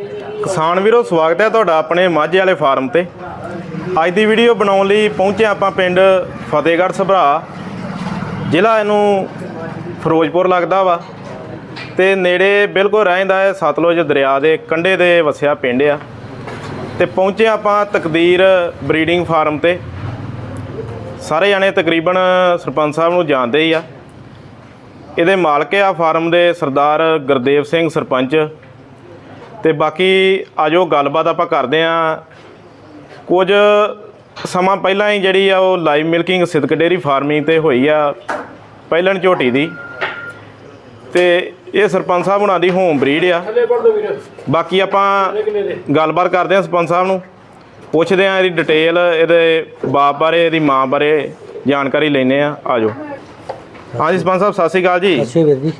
ਕਿਸਾਨ ਵੀਰੋ, ਸਵਾਗਤ ਹੈ ਤੁਹਾਡਾ ਆਪਣੇ ਮਾਝੇ ਵਾਲੇ ਫਾਰਮ ਤੇ। ਅੱਜ ਦੀ ਵੀਡੀਓ ਬਣਾਉਣ ਲਈ ਪਹੁੰਚੇ ਆਪਾਂ ਪਿੰਡ ਫਤਿਹਗੜ੍ਹ ਸਭਰਾ। ਜ਼ਿਲ੍ਹਾ ਇਹਨੂੰ ਫਿਰੋਜ਼ਪੁਰ ਲੱਗਦਾ ਵਾ। ਤੇ ਨੇੜੇ ਬਿਲਕੁਲ ਰਹਿੰਦਾ ਹੈ ਸਤਲੁਜ ਦਰਿਆ ਦੇ, ਕੰਢੇ ਦੇ ਵਸਿਆ ਪਿੰਡ ਆ। ਤੇ ਪਹੁੰਚੇ ਆਪਾਂ ਤਕਦੀਰ ਬਰੀਡਿੰਗ ਫਾਰਮ ਤੇ। ਸਾਰੇ ਜਾਣੇ ਤਕਰੀਬਨ ਸਰਪੰਚ ਸਾਹਿਬ ਨੂੰ ਜਾਣਦੇ ਹੀ ਆ। ਇਹਦੇ ਮਾਲਕ ਆ ਫਾਰਮ ਦੇ ਸਰਦਾਰ ਗੁਰਦੇਵ ਸਿੰਘ ਸਰਪੰਚ। ਤੇ ਬਾਕੀ ਆਜੋ ਗੱਲਬਾਤ ਆਪਾਂ ਕਰਦੇ ਆ। ਕੁਝ ਸਮਾਂ ਪਹਿਲਾਂ ਹੀ ਜਿਹੜੀ ਆ ਉਹ live milking Sidak dairy farming ਤੇ ਹੋਈ ਆ ਪਹਿਲਣ ਝੋਟੀ ਦੀ। ਤੇ ਇਹ ਸਰਪੰਚ ਸਾਹਿਬ ਹੁਣਾਂ ਦੀ ਹੋਮ ਬਰੀਡ ਆ। ਬਾਕੀ ਆਪਾਂ ਗੱਲਬਾਤ ਕਰਦੇ ਆ ਸਰਪੰਚ ਸਾਹਿਬ ਨੂੰ। ਪੁੱਛਦੇ ਆ ਇਹਦੀ ਡਿਟੇਲ ਇਹਦੇ ਬਾਪ ਬਾਰੇ ਇਹਦੀ ਮਾਂ ਬਾਰੇ ਜਾਣਕਾਰੀ ਲੈਨੇ ਆ। ਆਜੋ। ਹਾਂਜੀ ਸਰਪੰਚ ਸਾਹਿਬ ਸਤਿ ਸ਼੍ਰੀ ਅਕਾਲ ਜੀ। ਅੱਛੇ ਵੀਰ ਜੀ ਵੀਰ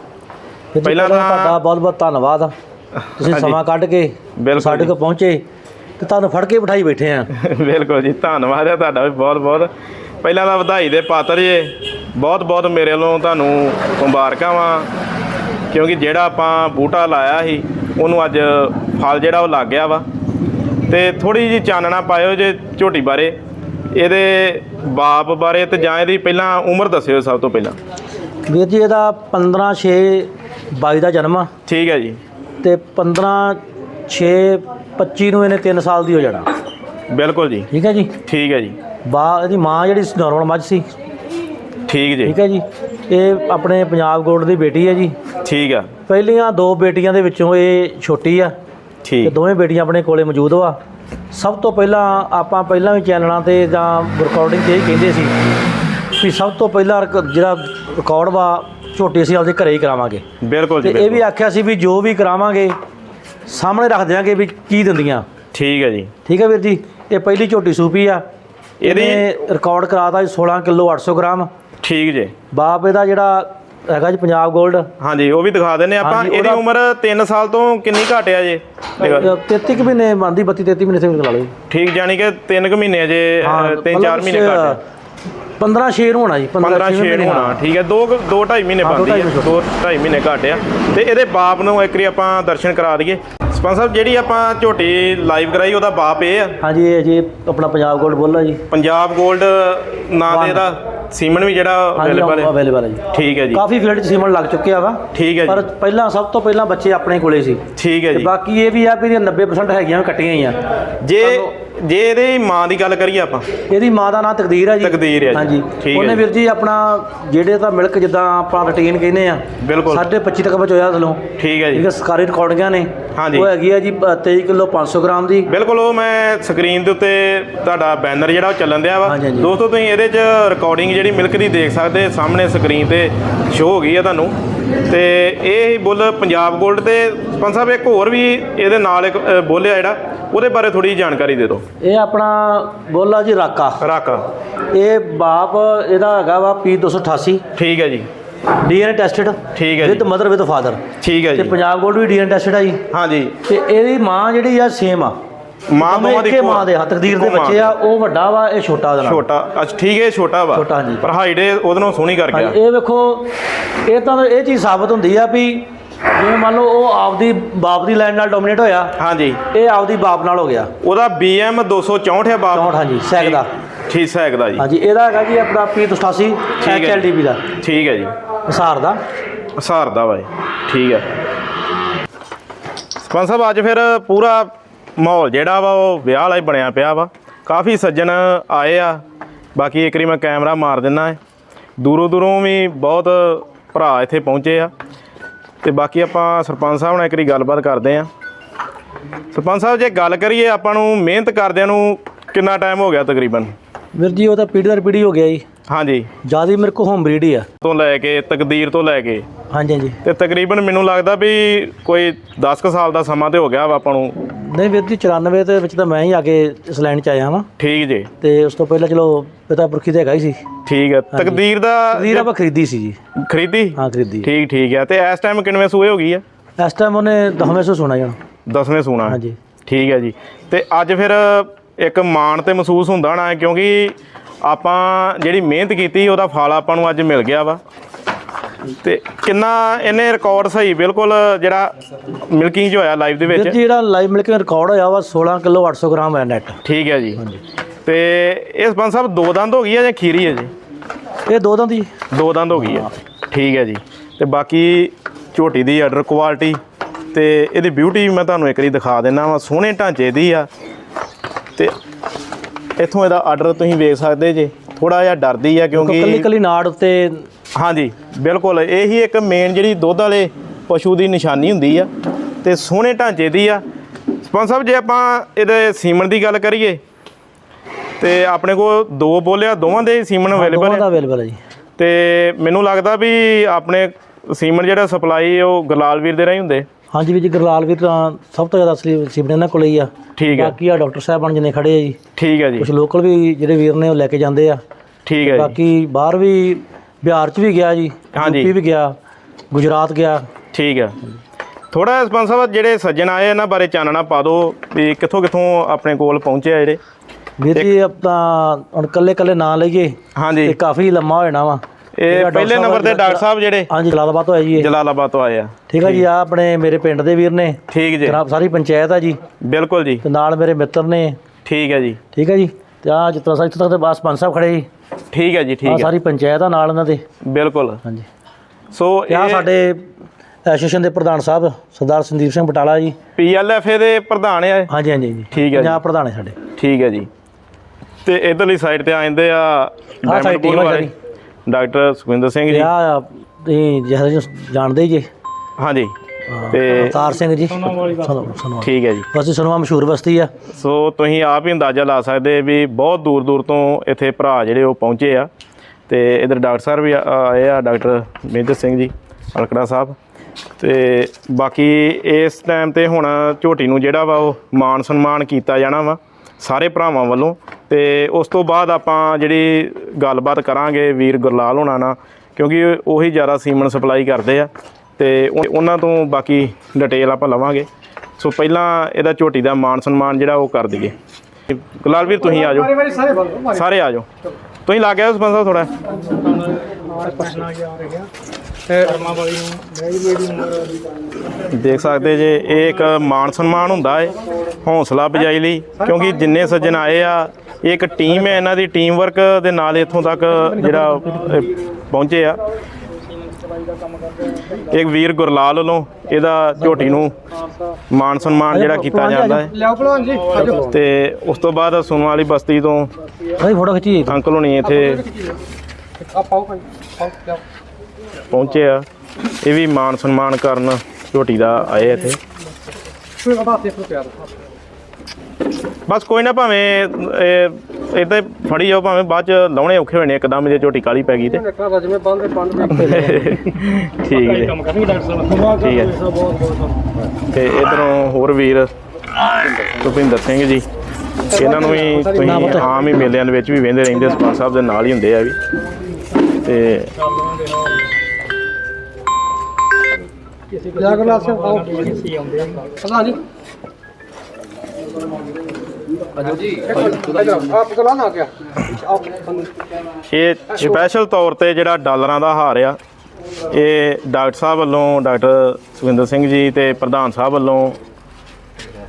ਜੀ, ਪਹਿਲਾਂ ਤਾਂ- ਤੁਹਾਡਾ ਬਹੁਤ ਬਹੁਤ ਧੰਨਵਾਦ। ਤੁਸੀਂ। ਸਮਾਂ ਕੱਢ ਕੇ ਬਿਲਕੁਲ ਸਾਡੇ। ਕੋਲ ਪਹੁੰਚੇ ਤੇ ਤੁਹਾਨੂੰ ਫੜ ਕੇ ਬਿਠਾਈ ਬੈਠੇ ਆ। ਬਿਲਕੁਲ ਜੀ ਧੰਨਵਾਦ ਹੈ ਤੁਹਾਡਾ ਵੀ ਬਹੁਤ ਬਹੁਤ। ਪਹਿਲਾਂ ਤਾਂ ਵਧਾਈ ਦੇ ਪਾਤਰ ਜੇ ਬਹੁਤ ਬਹੁਤ ਮੇਰੇ ਵੱਲੋਂ ਤੁਹਾਨੂੰ ਮੁਬਾਰਕਾਂ ਵਾਂ ਕਿਉਂਕਿ ਜਿਹੜਾ ਆਪਾਂ ਬੂਟਾ ਲਾਇਆ ਸੀ ਉਹਨੂੰ ਅੱਜ ਫਲ ਜਿਹੜਾ ਉਹ ਲੱਗ ਗਿਆ ਵਾ। ਤੇ ਥੋੜੀ ਜੀ ਚਾਨਣਾ ਪਾਇਓ ਜੇ ਝੋਟੀ ਬਾਰੇ ਇਹਦੇ ਬਾਪ ਬਾਰੇ ਤੇ ਜਾਂ ਇਹਦੀ ਪਹਿਲਾਂ ਉਮਰ ਦੱਸਿਓ ਸਭ ਤੋਂ ਪਹਿਲਾਂ। ਵੀਰ ਜੀ ਇਹਦਾ 15 6 22 ਦਾ ਜਨਮ ਆ। ਠੀਕ ਹੈ ਜੀ। ਤੇ 15 6 25 ਨੂੰ ਇਹਨੇ 3 ਸਾਲ ਦੀ ਹੋ ਜਾਣਾ। ਬਿਲਕੁਲ ਜੀ। ਠੀਕ ਹੈ ਜੀ? ਠੀਕ ਹੈ ਜੀ। ਬਾ ਇਹਦੀ ਮਾਂ ਜਿਹੜੀ ਨਾਰਮਲ ਮੱਝ ਸੀ। ਠੀਕ ਜੀ। ਠੀਕ ਹੈ ਜੀ? ਇਹ ਆਪਣੇ ਪੰਜਾਬ ਗੋਲਡ ਦੀ ਬੇਟੀ ਹੈ ਜੀ। ਠੀਕ ਆ। ਪਹਿਲੀਆਂ ਦੋ ਬੇਟੀਆਂ ਦੇ ਵਿੱਚੋਂ ਇਹ ਛੋਟੀ ਆ। ਤੇ ਠੀਕ ਦੋਵੇਂ ਬੇਟੀਆਂ ਆਪਣੇ ਕੋਲੇ ਮੌਜੂਦ ਵਾ ਸਭ ਤੋਂ ਪਹਿਲਾਂ ਆਪਾਂ ਪਹਿਲਾਂ ਵੀ ਚੈਨਲਾਂ ਤੇ ਜਾਂ ਰਿਕਾਰਡਿੰਗ ਤੇ ਇਹ ਕਹਿੰਦੇ ਸੀ ਵੀ ਸਭ ਤੋਂ ਪਹਿਲਾਂ ਜਿਹੜਾ ਰਿਕਾਰਡ ਵਾ ਝੋਟੀ ਅਸੀਂ ਆਪਦੇ ਘਰੇ ਹੀ ਕਰਾਵਾਂਗੇ। ਬਿਲਕੁਲ ਤੇ ਜੀ ਇਹ ਵੀ ਬਿਲਕੁਲ। ਆਖਿਆ ਸੀ ਵੀ ਜੋ ਵੀ ਕਰਾਵਾਂਗੇ ਸਾਹਮਣੇ ਰੱਖ ਦਿਆਂਗੇ ਵੀ ਕੀ ਦਿੰਦੀਆਂ। ਠੀਕ ਹੈ ਜੀ। ਠੀਕ ਹੈ ਵੀਰ ਜੀ ਇਹ ਪਹਿਲੀ ਝੋਟੀ ਸੂਪੀ ਆ। ਇਹਦੀ- ਇਹਨੇ ਰਿਕਾਰਡ ਕਰਾਤਾ 16 ਕਿਲੋ 800 ਗ੍ਰਾਮ। ਠੀਕ ਜੀ। ਬਾਪ ਇਹਦਾ ਜਿਹੜਾ ਹੈਗਾ ਜੀ ਪੰਜਾਬ ਗੋਲਡ। ਹਾਂਜੀ ਉਹ ਵੀ ਦਿਖਾ ਦਿੰਨੇ ਆਪਾਂ। ਹਾਂਜੀ, ਇਹਦੀ ਉਹਦਾ- ਉਮਰ 3 ਸਾਲ ਤੋਂ ਕਿੰਨੀ ਘੱਟ ਆ ਜੇ? 33 ਕੁ ਮਹੀਨੇ ਮੰਨਦੀ 32 33 ਮਹੀਨੇ ਸੇ ਲਾ ਲਓ ਜੀ। ਠੀਕ ਜਾਨੀ ਕਿ 3 ਕੁ ਮਹੀਨੇ ਜੇ 3-4 ਮਹੀਨੇ ਘੱਟ 15 ਸ਼ੇਰ ਹੋਣਾ ਜੀ 15 ਛੇ ਨੂੰ ਹੋਣਾ। ਠੀਕ ਹੈ 2 2 2.5 ਮਹੀਨੇ ਹਾਂ, ਦੋ ਬੰਦੀ ਹੈ ਢਾਈ 2 2.5 ਮਹੀਨੇ ਘੱਟ ਆ। ਤੇ ਇਹਦੇ ਬਾਪ ਨੂੰ ਇੱਕ ਵਾਰੀ ਆਪਾਂ ਦਰਸ਼ਨ ਕਰਾ ਦਈਏ। ਸਰਪੰਚ ਸਾਹਿਬ ਜਿਹੜੀ ਆਪਾਂ ਝੋਟੀ ਲਾਈਵ ਕਰਾਈ ਉਹਦਾ ਬਾਪ ਇਹ ਆ? ਹਾਂਜੀ ਇਹ ਜੀ ਆਪਣਾ ਪੰਜਾਬ ਗੋਲਡ ਬੋਲਾ ਜੀ। ਪੰਜਾਬ 골ਡ ਨਾਂ ਦੇ ਇਹਦਾ ਸੀਮਨ ਵੀ ਜਿਹੜਾ ਅਵੇਲੇਬਲ ਹੈ। ਅਵੇਲੇਬਲ ਹੈ ਜੀ। ਠੀਕ ਹੈ ਜੀ। ਕਾਫੀ ਫੀਲਡ ਚ ਸੀਮਨ ਲੱਗ ਚੁੱਕਿਆ ਵਾ। ਠੀਕ ਹੈ ਪਰ ਜੀ ਪਹਿਲਾਂ ਸਭ ਤੋਂ ਪਹਿਲਾਂ ਬੱਚੇ ਆਪਣੇ ਕੋਲੇ ਸੀ। ਠੀਕ ਹੈ ਜੀ। ਬਾਕੀ ਇਹ ਵੀ ਆ ਵੀ ਇਹਦੀਆਂ 90% ਹੈਗੀਆਂ ਕੱਟੀਆਂ ਹੀ ਆ ਜੇ ਜੇ ਇਹਦੀ ਮਾਂ ਦੀ ਗੱਲ ਕਰੀਏ ਆਪਾਂ। ਇਹਦੀ ਮਾਂ ਦਾ ਨਾਂ ਤਕਦੀਰ ਆ ਜੀ। ਆ ਜੀ। ਹਾਂਜੀ। ਹੈ ਉਹਨੇ। ਵੀਰ ਜੀ ਆਪਣਾ ਜਿਹੜੇ ਤਾਂ ਮਿਲਕ ਜਿੱਦਾਂ ਆਪਾਂ ਰੂਟੀਨ ਕਹਿੰਦੇ ਆ ਬਿਲਕੁਲ। ਸਾਢੇ 25 ਤੱਕ ਵਿੱਚ ਹੋਇਆ ਥਲੋਂ ਠੀਕ ਹੈ ਜੀ। ਹੈ ਸਰਕਾਰੀ ਰਿਕਾਰਡਿੰਗਾਂ ਨੇ। ਹਾਂਜੀ। ਉਹ ਹੈਗੀ ਆ ਜੀ 23 ਕਿਲੋ 500 ਗ੍ਰਾਮ ਦੀ। ਬਿਲਕੁਲ ਉਹ ਮੈਂ ਸਕਰੀਨ ਦੇ ਉੱਤੇ ਤੁਹਾਡਾ ਬੈਨਰ ਜਿਹੜਾ ਉਹ ਚੱਲਣ ਦਿਆ ਵਾ। ਦੋਸਤੋ ਤੁਸੀਂ ਇਹਦੇ 'ਚ ਰਿਕਾਰਡਿੰਗ ਜਿਹੜੀ ਮਿਲਕ ਦੀ ਦੇਖ ਸਕਦੇ ਸਾਹਮਣੇ ਸਕਰੀਨ ਤੇ ਸ਼ੋ ਹੋ ਗਈ ਹੈ ਤੁਹਾਨੂੰ। ਤੇ ਇਹ ਹੀ ਬੁੱਲ ਪੰਜਾਬ 골ਡ ਤੇ ਪੰਜ ਸਾਹਿਬ ਇੱਕ ਹੋਰ ਵੀ ਇਹਦੇ ਨਾਲ ਇੱਕ ਅ, ਬੁੱਲ ਆ ਜਿਹੜਾ। ਉਹਦੇ ਬਾਰੇ ਥੋੜੀ ਜਾਣਕਾਰੀ ਦੇ ਦਿਓ। ਇਹ ਆਪਣਾ ਬੋਲਾ ਜੀ ਰਾਕਾ। ਰਾਕਾ। ਇਹ ਬਾਪ ਇਹਦਾ ਹੈਗਾ ਵਾ ਪੀ 288 ਠੀਕ ਹੈ ਜੀ। ਡੀਐਨਏ ਟੈਸਟਡ ਠੀਕ ਹੈ ਵਿਦ ਜੀ ਮਦਰ ਵਿਦ ਫਾਦਰ। ਠੀਕ ਹੈ ਤੇ ਜੀ। ਪੰਜਾਬ ਗੋਲਡ ਵੀ ਡੀਐਨਏ ਟੈਸਟਡ ਆ ਜੀ। ਹਾਂਜੀ। ਤੇ ਇਹਦੀ ਮਾਂ ਜਿਹੜੀ ਆ ਸੇਮ ਆ। ਮਾਂ ਦੋਵੇਂ ਦੀ ਮਾਂ ਦੇ ਆ ਤਕਦੀਰ ਦੇ ਬੱਚੇ ਆ ਉਹ ਵੱਡਾ ਵਾ ਇਹ ਛੋਟਾ ਉਹਦੇ ਛੋਟਾ ਅੱਛਾ ਠੀਕ ਹੈ ਇਹ ਛੋਟਾ ਵਾ। ਛੋਟਾ, ਹਾਂਜੀ। ਪਰ ਹਾਈਟ ਉਹਦੇ ਨਾਲੋਂ ਸੋਹਣੀ ਕਰ ਗਿਆ। ਇਹ ਵੇਖੋ ਇਹ ਤਾਂ ਇਹ ਚੀਜ਼ ਸਾਬਤ ਹੁੰਦੀ ਆ ਵੀ ਜਿਵੇਂ ਮੰਨ ਲਓ ਉਹ ਆਪਦੀ ਬਾਪ ਦੀ ਲਾਈਨ ਨਾਲ ਡੋਮੀਨੇਟ ਹੋਇਆ ਹਾਂਜੀ। ਇਹ ਆਪਦੀ ਬਾਪ ਨਾਲ ਹੋ ਗਿਆ। ਉਹਦਾ BM 264 ਹੈ ਬਾਪ। 64 ਹਾਂਜੀ ਸੈਕ ਦਾ। ਠੀਕ ਸੈਕ ਦਾ ਜੀ। ਹਾਂਜੀ ਇਹਦਾ ਹੈਗਾ ਜੀ ਆਪਣਾ ਪੀ 288 ਹੈ ਜੀ। ਐਚਐਲਡੀਬੀ ਦਾ। ਠੀਕ ਹੈ ਜੀ। ਹਿਸਾਰ ਦਾ। ਹਸਾਰਦਾ ਵਾ ਇਹ। ਠੀਕ ਹੈ। ਸਰਪੰਚ ਸਾਹਿਬ ਅੱਜ ਫਿਰ ਪੂਰਾ ਮਾਹੌਲ ਜਿਹੜਾ ਵਾ ਉਹ ਵਿਆਹ ਵਾਲਾ ਹੀ ਬਣਿਆ ਪਿਆ ਵਾ। ਕਾਫੀ ਸੱਜਣ ਆਏ ਆ। ਬਾਕੀ ਇੱਕ ਵਾਰੀ ਮੈਂ ਕੈਮਰਾ ਮਾਰ ਦਿੰਨਾ ਹੈ ਦੂਰੋਂ ਦੂਰੋਂ ਵੀ ਬਹੁਤ ਭਰਾ ਇੱਥੇ ਪਹੁੰਚੇ ਆ। ਤੇ ਬਾਕੀ ਆਪਾਂ ਸਰਪੰਚ ਸਾਹਿਬ ਨਾਲ ਇੱਕ ਵਾਰੀ ਗੱਲਬਾਤ ਕਰਦੇ ਆ ਸਰਪੰਚ ਸਾਹਿਬ, ਜੇ ਗੱਲ ਕਰੀਏ ਆਪਾਂ ਨੂੰ ਮਿਹਨਤ ਕਰਦਿਆਂ ਨੂੰ ਕਿੰਨਾ ਟਾਈਮ ਹੋ ਗਿਆ ਤਕਰੀਬਨ? ਵੀਰ ਜੀ, ਉਹ ਤਾਂ ਪੀੜੀ ਦਰ ਪੀੜੀ ਹੋ ਗਿਆ ਜੀ। ਹਾਂਜੀ। ਜ਼ਿਆਦਾ ਮੇਰੇ ਕੋ ਹੋਮ ਬਰੀਡ ਹੀ ਆ। ਤੋਂ ਲੈ ਕੇ ਤਕਦੀਰ ਤੋਂ ਲੈ ਕੇ। ਹਾਂਜੀ ਹਾਂਜੀ। ਤੇ ਤਕਰੀਬਨ ਮੈਨੂੰ ਲੱਗਦਾ ਵੀ ਕੋਈ 10 ਕੁ ਸਾਲ ਦਾ ਸਮਾਂ ਤੇ ਹੋ ਗਿਆ ਵਾ ਆਪਾਂ ਨੂੰ। ਨਹੀਂ ਵੀਰ ਜੀ 94 ਦੇ ਵਿੱਚ ਤਾਂ ਮੈਂ ਹੀ ਆ ਕੇ ਇਸ ਲਾਈਨ 'ਚ ਆਇਆ ਹਾਂ ਠੀਕ ਜੇ। ਤੇ ਉਸ ਤੋਂ ਪਹਿਲਾਂ ਚਲੋ ਪਿਤਾ ਪੁਰਖੀ ਤੇ ਹੈਗਾ ਹੀ ਸੀ। ਠੀਕ ਹੈ ਤਕਦੀਰ ਦਾ ਵੀਰ ਆਪਾਂ ਖਰੀਦੀ ਸੀ ਜੀ। ਖਰੀਦੀ? ਹਾਂ ਖਰੀਦੀ। ਠੀਕ ਠੀਕ ਹੈ ਤੇ ਇਸ ਟਾਈਮ ਕਿੰਨਵੇਂ ਸੂਏ ਹੋ ਗਈ ਆ? ਇਸ ਟਾਈਮ ਉਹਨੇ 10ਵੇਂ ਸੌ ਸੁਣਾ ਜਾਣਾ ਦਸਵੇਂ ਸੂਣਾ। ਹਾਂਜੀ। ਠੀਕ ਹੈ ਜੀ। ਤੇ ਅੱਜ ਫਿਰ ਇੱਕ ਮਾਣ ਤੇ ਮਹਿਸੂਸ ਹੁੰਦਾ ਹੈ ਕਿਉਂਕਿ ਆਪਾਂ ਜਿਹੜੀ ਮਿਹਨਤ ਕੀਤੀ ਉਹਦਾ ਫਲ ਆਪਾਂ ਨੂੰ ਅੱਜ ਮਿਲ ਗਿਆ ਵਾ। ਤੇ ਕਿੰਨਾ ਇਹਨੇ ਰਿਕਾਰਡ ਸਹੀ ਬਿਲਕੁਲ ਜਿਹੜਾ ਮਿਲਕਿੰਗ ਚ ਹੋਇਆ ਲਾਈਵ ਦੇ ਵਿੱਚ। ਜੀ ਜਿਹੜਾ ਲਾਈਵ ਮਿਲਕ ਰਿਕਾਰਡ ਹੋਇਆ ਵਾ 16 ਕਿਲੋ 800 ਗ੍ਰਾਮ ਹੈ ਨੈਟ ਠੀਕ ਹੈ ਜੀ। ਤੇ ਇਹ ਸਰਪੰਚ ਸਾਹਿਬ ਦੋ ਦੰਦ ਹੋ ਗਈ ਹੈ ਜਾਂ ਖੀਰੀ ਹੈ ਜੀ? ਇਹ ਦੋ ਦੰਦ ਜੀ। ਦੋ ਦੰਦ ਹੋ ਗਈ ਹੈ। ਠੀਕ ਹੈ ਜੀ। ਤੇ ਬਾਕੀ ਝੋਟੀ ਦੀ ਆਰਡਰ ਕੁਆਲਿਟੀ ਤੇ ਇਹਦੀ ਬਿਊਟੀ ਮੈਂ ਤੁਹਾਨੂੰ ਇੱਕ ਵਾਰੀ ਦਿਖਾ ਦਿੰਦਾ ਵਾਂ। ਸੋਹਣੇ ਢਾਂਚੇ ਦੀ ਆ। ਤੇ ਇੱਥੋਂ ਇਹਦਾ ਆਰਡਰ ਤੁਸੀਂ ਵੇਖ ਸਕਦੇ ਜੇ। ਥੋੜਾ ਜਿਹਾ ਡਰਦੀ ਆ ਕੱਲੀ ਕਿਉਂਕਿ ਕੱਲੀ ਨਾੜ ਉੱਤੇ ਹਾਂਜੀ ਬਿਲਕੁਲ। ਇਹੀ ਇੱਕ ਮੇਨ ਜਿਹੜੀ ਦੁੱਧ ਵਾਲੇ ਪਸ਼ੂ ਦੀ ਨਿਸ਼ਾਨੀ ਹੁੰਦੀ ਆ ਤੇ ਸੋਹਣੇ ਢਾਂਚੇ ਦੀ ਆ। ਸਰਪੰਚ ਸਾਹਿਬ ਜੇ ਆਪਾਂ ਇਹਦੇ ਸੀਮਨ ਦੀ ਗੱਲ ਕਰੀਏ ਤੇ ਆਪਣੇ ਕੋਲ ਦੋ ਬੋਲਿਆ ਦੋਵਾਂ ਦੇ ਸੀਮਨ ਅਵੇਲੇਬਲ ਦੋਵਾਂ ਦਾ ਆ ਅਵੇਲੇਬਲ ਹੈ ਜੀ। ਤੇ ਮੈਨੂੰ ਲੱਗਦਾ ਵੀ ਆਪਣੇ ਸੀਮਨ ਜਿਹੜਾ ਸਪਲਾਈ ਉਹ ਗਰਲਾਲ ਵੀਰ ਦੇ ਰਾਹੀਂ ਹੁੰਦੇ। ਹਾਂਜੀ ਵੀ ਜੀ ਗਰਲਾਲ ਵੀ ਤਾਂ ਸਭ ਤੋਂ ਜ਼ਿਆਦਾ ਅਸਲੀ ਸਿਮਰਨ ਇਹਨਾਂ ਕੋਲ ਹੀ ਆ। ਠੀਕ ਹੈ। ਬਾਕੀ ਆ ਡਾਕਟਰ ਸਾਹਿਬਾਨ ਜਿਹਨੇ ਖੜੇ ਆ ਜੀ। ਠੀਕ ਹੈ ਜੀ। ਕੁਝ ਲੋਕਲ ਵੀ ਜਿਹੜੇ ਵੀਰ ਨੇ ਉਹ ਲੈ ਕੇ ਜਾਂਦੇ ਆ। ਠੀਕ ਹੈ ਜੀ। ਬਾਕੀ ਬਾਹਰ ਵੀ ਬਿਹਾਰ ਚ ਵੀ ਗਿਆ ਜੀ ਹਾਂਜੀ। ਯੂਪੀ ਵੀ ਗਿਆ ਗੁਜਰਾਤ ਗਿਆ। ਠੀਕ ਹੈ। ਥੋੜਾ ਸਰਪੰਚ ਸਾਹਿਬ ਜਿਹੜੇ ਸੱਜਣ ਆਏ ਇਹਨਾਂ ਬਾਰੇ ਚਾਨਣਾ ਪਾ ਦਿਓ ਵੀ ਕਿੱਥੋਂ ਕਿੱਥੋਂ ਆਪਣੇ ਕੋਲ ਪਹੁੰਚੇ ਆ ਜਿਹੜੇ। ਵੀਰ ਜੀ ਆਪਾਂ ਹੁਣ ਕੱਲੇ ਕੱਲੇ ਨਾਂ ਲਈਏ ਤੇ ਹਾਂਜੀ ਕਾਫੀ ਲੰਮਾ ਹੋ ਜਾਣਾ ਵਾ। ਇਹ ਪਹਿਲੇ ਨੰਬਰ ਤੇ ਸਾਹਿਬ ਡਾਕਟਰ ਸਾਹਿਬ ਜਿਹੜੇ ਹਾਂਜੀ ਜਲਾਲਾਬਾਦ ਤੋਂ ਆਏ ਜੀ। ਜਲਾਲਾਬਾਦ ਤੋਂ ਆਏ ਆ। ਠੀਕ ਹੈ ਜੀ ਆ ਆਪਣੇ ਮੇਰੇ ਪਿੰਡ ਦੇ ਵੀਰ ਨੇ। ਠੀਕ ਜੀ। ਜਨਾਬ ਸਾਰੀ ਪੰਚਾਇਤ ਆ ਜੀ। ਬਿਲਕੁਲ ਜੀ। ਤੇ ਨਾਲ ਮੇਰੇ ਮਿੱਤਰ ਨੇ। ਠੀਕ ਹੈ ਜੀ। ਠੀਕ ਹੈ ਜੀ ਤੇ ਆ ਜਿੱਦਾਂ ਸਾਈਂ ਇੱਥੋਂ ਤੱਕ ਤੇ ਬਸ ਪੰਜ ਸਾਹਿਬ ਖੜੇ ਜੀ। ਠੀਕ ਹੈ ਜੀ ਆ। ਠੀਕ ਹੈ ਸਾਰੀ ਪੰਚਾਇਤ ਆ ਨਾਲ ਇਹਨਾਂ ਦੇ। ਬਿਲਕੁਲ। ਹਾਂਜੀ। ਸੋ ਆ ਇਹ ਸਾਡੇ ਐਸੋਸੀਏਸ਼ਨ ਦੇ ਪ੍ਰਧਾਨ ਸਾਹਿਬ ਸਰਦਾਰ ਸੰਦੀਪ ਸਿੰਘ ਬਟਾਲਾ ਜੀ। ਪੀਐਲਐਫ ਦੇ ਪ੍ਰਧਾਨ ਆ ਇਹ? ਹਾਂਜੀ ਹਾਂਜੀ ਜੀ ਠੀਕ ਹੈ ਜੀ। ਪੰਜਾਬ ਪ੍ਰਧਾਨ ਹੈ ਸਾਡੇ। ਠੀਕ ਹੈ ਜੀ। ਤੇ ਇਧਰਲੀ ਸਾਈਡ ਤੇ ਆ ਜਾਂਦੇ ਆ ਡਾਇਮੰਡ ਪੂਲ ਆ ਵਾਲੇ। ਡਾਕਟਰ ਸੁਖਵਿੰਦਰ ਸਿੰਘ ਜੀ। ਆ ਤੁਸੀਂ ਜਿਹੜੇ ਜਾਣਦੇ ਹੀ ਜੀ। ਹਾਂਜੀ। ਤੇ ਅਵਤਾਰ ਸਿੰਘ ਜੀ। ਠੀਕ ਹੈ ਜੀ। ਬਸਤੀ ਸਨੋਆ ਮਸ਼ਹੂਰ ਬਸਤੀ ਆ। ਸੋ ਤੁਸੀਂ ਆਪ ਹੀ ਅੰਦਾਜ਼ਾ ਲਾ ਸਕਦੇ ਵੀ ਬਹੁਤ ਦੂਰ ਦੂਰ ਤੋਂ ਇੱਥੇ ਭਰਾ ਜਿਹੜੇ ਉਹ ਪਹੁੰਚੇ ਆ। ਤੇ ਇਧਰ ਡਾਕਟਰ ਸਾਹਿਬ ਵੀ ਆਏ ਆ ਡਾਕਟਰ ਮੇਜਰ ਸਿੰਘ ਜੀ ਅਲਕੜਾ ਸਾਹਿਬ। ਤੇ ਬਾਕੀ ਇਸ ਟਾਈਮ ਤੇ ਹੁਣ ਝੋਟੀ ਨੂੰ ਜਿਹੜਾ ਵਾ ਉਹ ਮਾਨ ਸਨਮਾਨ ਕੀਤਾ ਜਾਣਾ ਵਾ। ਸਾਰੇ ਭਰਾਵਾਂ ਵੱਲੋਂ ਤੇ ਉਸ ਤੋਂ ਬਾਅਦ ਆਪਾਂ ਜਿਹੜੀ ਗੱਲਬਾਤ ਕਰਾਂਗੇ ਵੀਰ ਗੁਰਲਾਲ ਹੋਣਾ ਨਾਲ ਕਿਉਂਕਿ ਉਹੀ ਜ਼ਿਆਦਾ ਸੀਮਨ ਸਪਲਾਈ ਕਰਦੇ ਆ ਤੇ ਉਹ- ਉਹਨਾਂ ਤੋਂ ਬਾਕੀ ਡਿਟੇਲ ਆਪਾਂ ਲਵਾਂਗੇ। ਸੋ ਪਹਿਲਾਂ ਇਹਦਾ ਝੋਟੀ ਦਾ ਮਾਨ ਸਨਮਾਨ ਜਿਹੜਾ ਉਹ ਕਰ ਦਈਏ। ਗੁਲਾਲ ਵੀਰ ਤੁਸੀਂ ਆ ਜਾਓ। ਸਾਰੇ ਆ ਜਾਓ। ਤੁਸੀਂ ਲਾ ਕੇ ਆਓ ਸਰਪੰਚ ਸਾਹਿਬ ਥੋੜਾ ਦੇਖ ਸਕਦੇ ਜੇ ਇਹ ਇੱਕ ਮਾਨ ਸਨਮਾਨ ਹੁੰਦਾ ਹੈ ਹੌਸਲਾ ਬਜਾਈ ਲਈ ਕਿਉਂਕਿ ਜਿੰਨੇ ਸੱਜਣ ਆਏ ਆ ਇਹ ਇੱਕ ਟੀਮ ਹੈ ਇਹਨਾਂ ਦੀ ਟੀਮ ਵਰਕ ਦੇ ਨਾਲ ਇੱਥੋਂ ਤੱਕ ਜਿਹੜਾ ਇਹ ਪਹੁੰਚੇ ਆ। ਇੱਕ ਵੀਰ ਗੁਰਲਾਲ ਵੱਲੋਂ ਇਹਦਾ ਝੋਟੀ ਨੂੰ ਮਾਨ ਸਨਮਾਨ ਜਿਹੜਾ ਕੀਤਾ ਜਾਂਦਾ ਹੈ ਲਿਆਓ ਭਲਵਾਨ ਜੀ ਆਜੋ ਤੇ ਉਸ ਤੋਂ ਬਾਅਦ ਸੁਣ ਵਾਲੀ ਬਸਤੀ ਤੋਂ ਭਾਈ ਫੋਟੋ ਖਿੱਚੀ ਅੰਕਲ ਹੋਣੀ ਇੱਥੇ। ਆ ਪਾਓ ਭਾਈ ਪਾਓ ਲਿਆਓ। ਪਹੁੰਚੇ ਆ। ਇਹ ਵੀ ਮਾਨ ਸਨਮਾਨ ਕਰਨ ਝੋਟੀ ਦਾ ਆਏ ਇੱਥੇ। ਬਸ ਕੋਈ ਨਾ ਭਾਵੇਂ ਇਹ ਇਦਾਂ ਫੜੀ ਜਾਓ, ਭਾਵੇਂ ਬਾਅਦ ਚ ਲਾਉਣੇ ਔਖੇ ਹੋਣੇ ਇੱਕਦਮ ਜੇ ਝੋਟੀ ਕਾਲੀ ਪੈ ਗਈ ਤੇ। ਠੀਕ ਹੈ। ਠੀਕ ਹੈ। ਬਹੁਤ ਬਹੁਤ ਤੇ ਇਧਰੋਂ ਹੋਰ ਵੀਰ ਭੁਪਿੰਦਰ ਸਿੰਘ ਜੀ, ਇਹਨਾਂ ਨੂੰ ਵੀ ਤੁਸੀਂ ਆਮ ਹੀ ਮੇਲਿਆਂ ਦੇ ਵਿੱਚ ਵੀ ਵੇਂਦੇ ਰਹਿੰਦੇ ਸਰਪੰਚ ਸਾਹਿਬ ਦੇ ਨਾਲ ਹੀ ਹੁੰਦੇ ਆ ਵੀ। ਤੇ ਲਿਆ ਪਤਾ ਨਹੀਂ। ਇਹ ਸਪੈਸ਼ਲ ਤੌਰ ਤੇ ਜਿਹੜਾ ਡਾਲਰਾਂ ਦਾ ਹਾਰ ਆ ਇਹ ਡਾਕਟਰ ਸਾਹਿਬ ਵੱਲੋਂ ਡਾਕਟਰ ਸੁਖਿੰਦਰ ਸਿੰਘ ਜੀ ਤੇ ਪ੍ਰਧਾਨ ਸਾਹਿਬ ਵੱਲੋਂ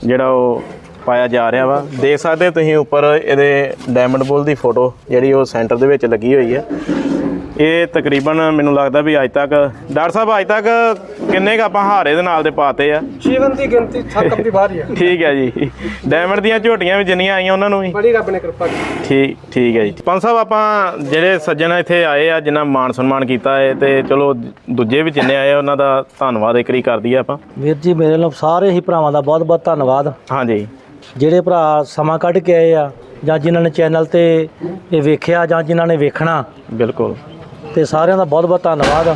ਜਿਹੜਾ ਉਹ ਪਾਇਆ ਜਾ ਰਿਹਾ ਵਾ। ਦੇਖ ਸਕਦੇ ਤੁਸੀਂ ਉੱਪਰ ਇਹਦੇ ਡਾਇਮੰਡ ਬੁੱਲ ਦੀ ਫੋਟੋ ਜਿਹੜੀ ਉਹ ਸੈਂਟਰ ਦੇ ਵਿੱਚ ਲੱਗੀ ਹੋਈ ਹੈ ਇਹ ਤਕਰੀਬਨ ਮੈਨੂੰ ਲੱਗਦਾ ਵੀ ਅੱਜ ਤੱਕ ਡਾਕਟਰ ਸਾਹਿਬ ਅੱਜ ਤੱਕ ਕਿੰਨੇ ਕ ਆਪਾਂ ਹਾਰੇ ਦੇ ਨਾਲ ਦੇ ਪਾਤੇ ਆ? ਜੀਵਨ ਦੀ ਗਿਣਤੀ ਸੱਤ ਦੀ ਬਾਹਰ ਹੀ ਹੈ ਠੀਕ ਹੈ ਜੀ। ਡਾਇਮੰਡ ਦੀਆਂ ਝੋਟੀਆਂ ਵੀ ਜਿੰਨੀਆਂ ਆਈਆਂ ਉਹਨਾਂ ਨੂੰ ਵੀ। ਬੜੀ ਰੱਬ ਨੇ ਕਿਰਪਾ ਕੀਤੀ। ਠੀਕ ਠੀਕ ਹੈ ਜੀ। ਪੰਜ ਸਾਹਿਬ ਆਪਾਂ ਜਿਹੜੇ ਸੱਜਣ ਇੱਥੇ ਆਏ ਆ ਜਿਨ੍ਹਾਂ ਮਾਣ ਸਨਮਾਨ ਕੀਤਾ ਹੈ ਤੇ ਚਲੋ ਦੂਜੇ ਵੀ ਜਿੰਨੇ ਆਏ ਆ ਉਹਨਾਂ ਦਾ ਧੰਨਵਾਦ ਇੱਕ ਵਾਰੀ ਕਰ ਦਈਏ ਆਪਾਂ। ਵੀਰ ਜੀ ਮੇਰੇ ਵੱਲੋਂ ਸਾਰੇ ਹੀ ਭਰਾਵਾਂ ਦਾ ਬਹੁਤ ਬਹੁਤ ਧੰਨਵਾਦ। ਹਾਂਜੀ। ਜਿਹੜੇ ਭਰਾ ਸਮਾਂ ਕੱਢ ਕੇ ਆਏ ਆ ਜਾਂ ਜਿਨ੍ਹਾਂ ਨੇ ਚੈਨਲ ਤੇ ਇਹ ਵੇਖਿਆ ਜਾਂ ਜਿਨ੍ਹਾਂ ਨੇ ਵੇਖਣਾ ਬਿਲਕੁਲ। ਤੇ ਸਾਰਿਆਂ ਦਾ ਬਹੁਤ ਬਹੁਤ ਧੰਨਵਾਦ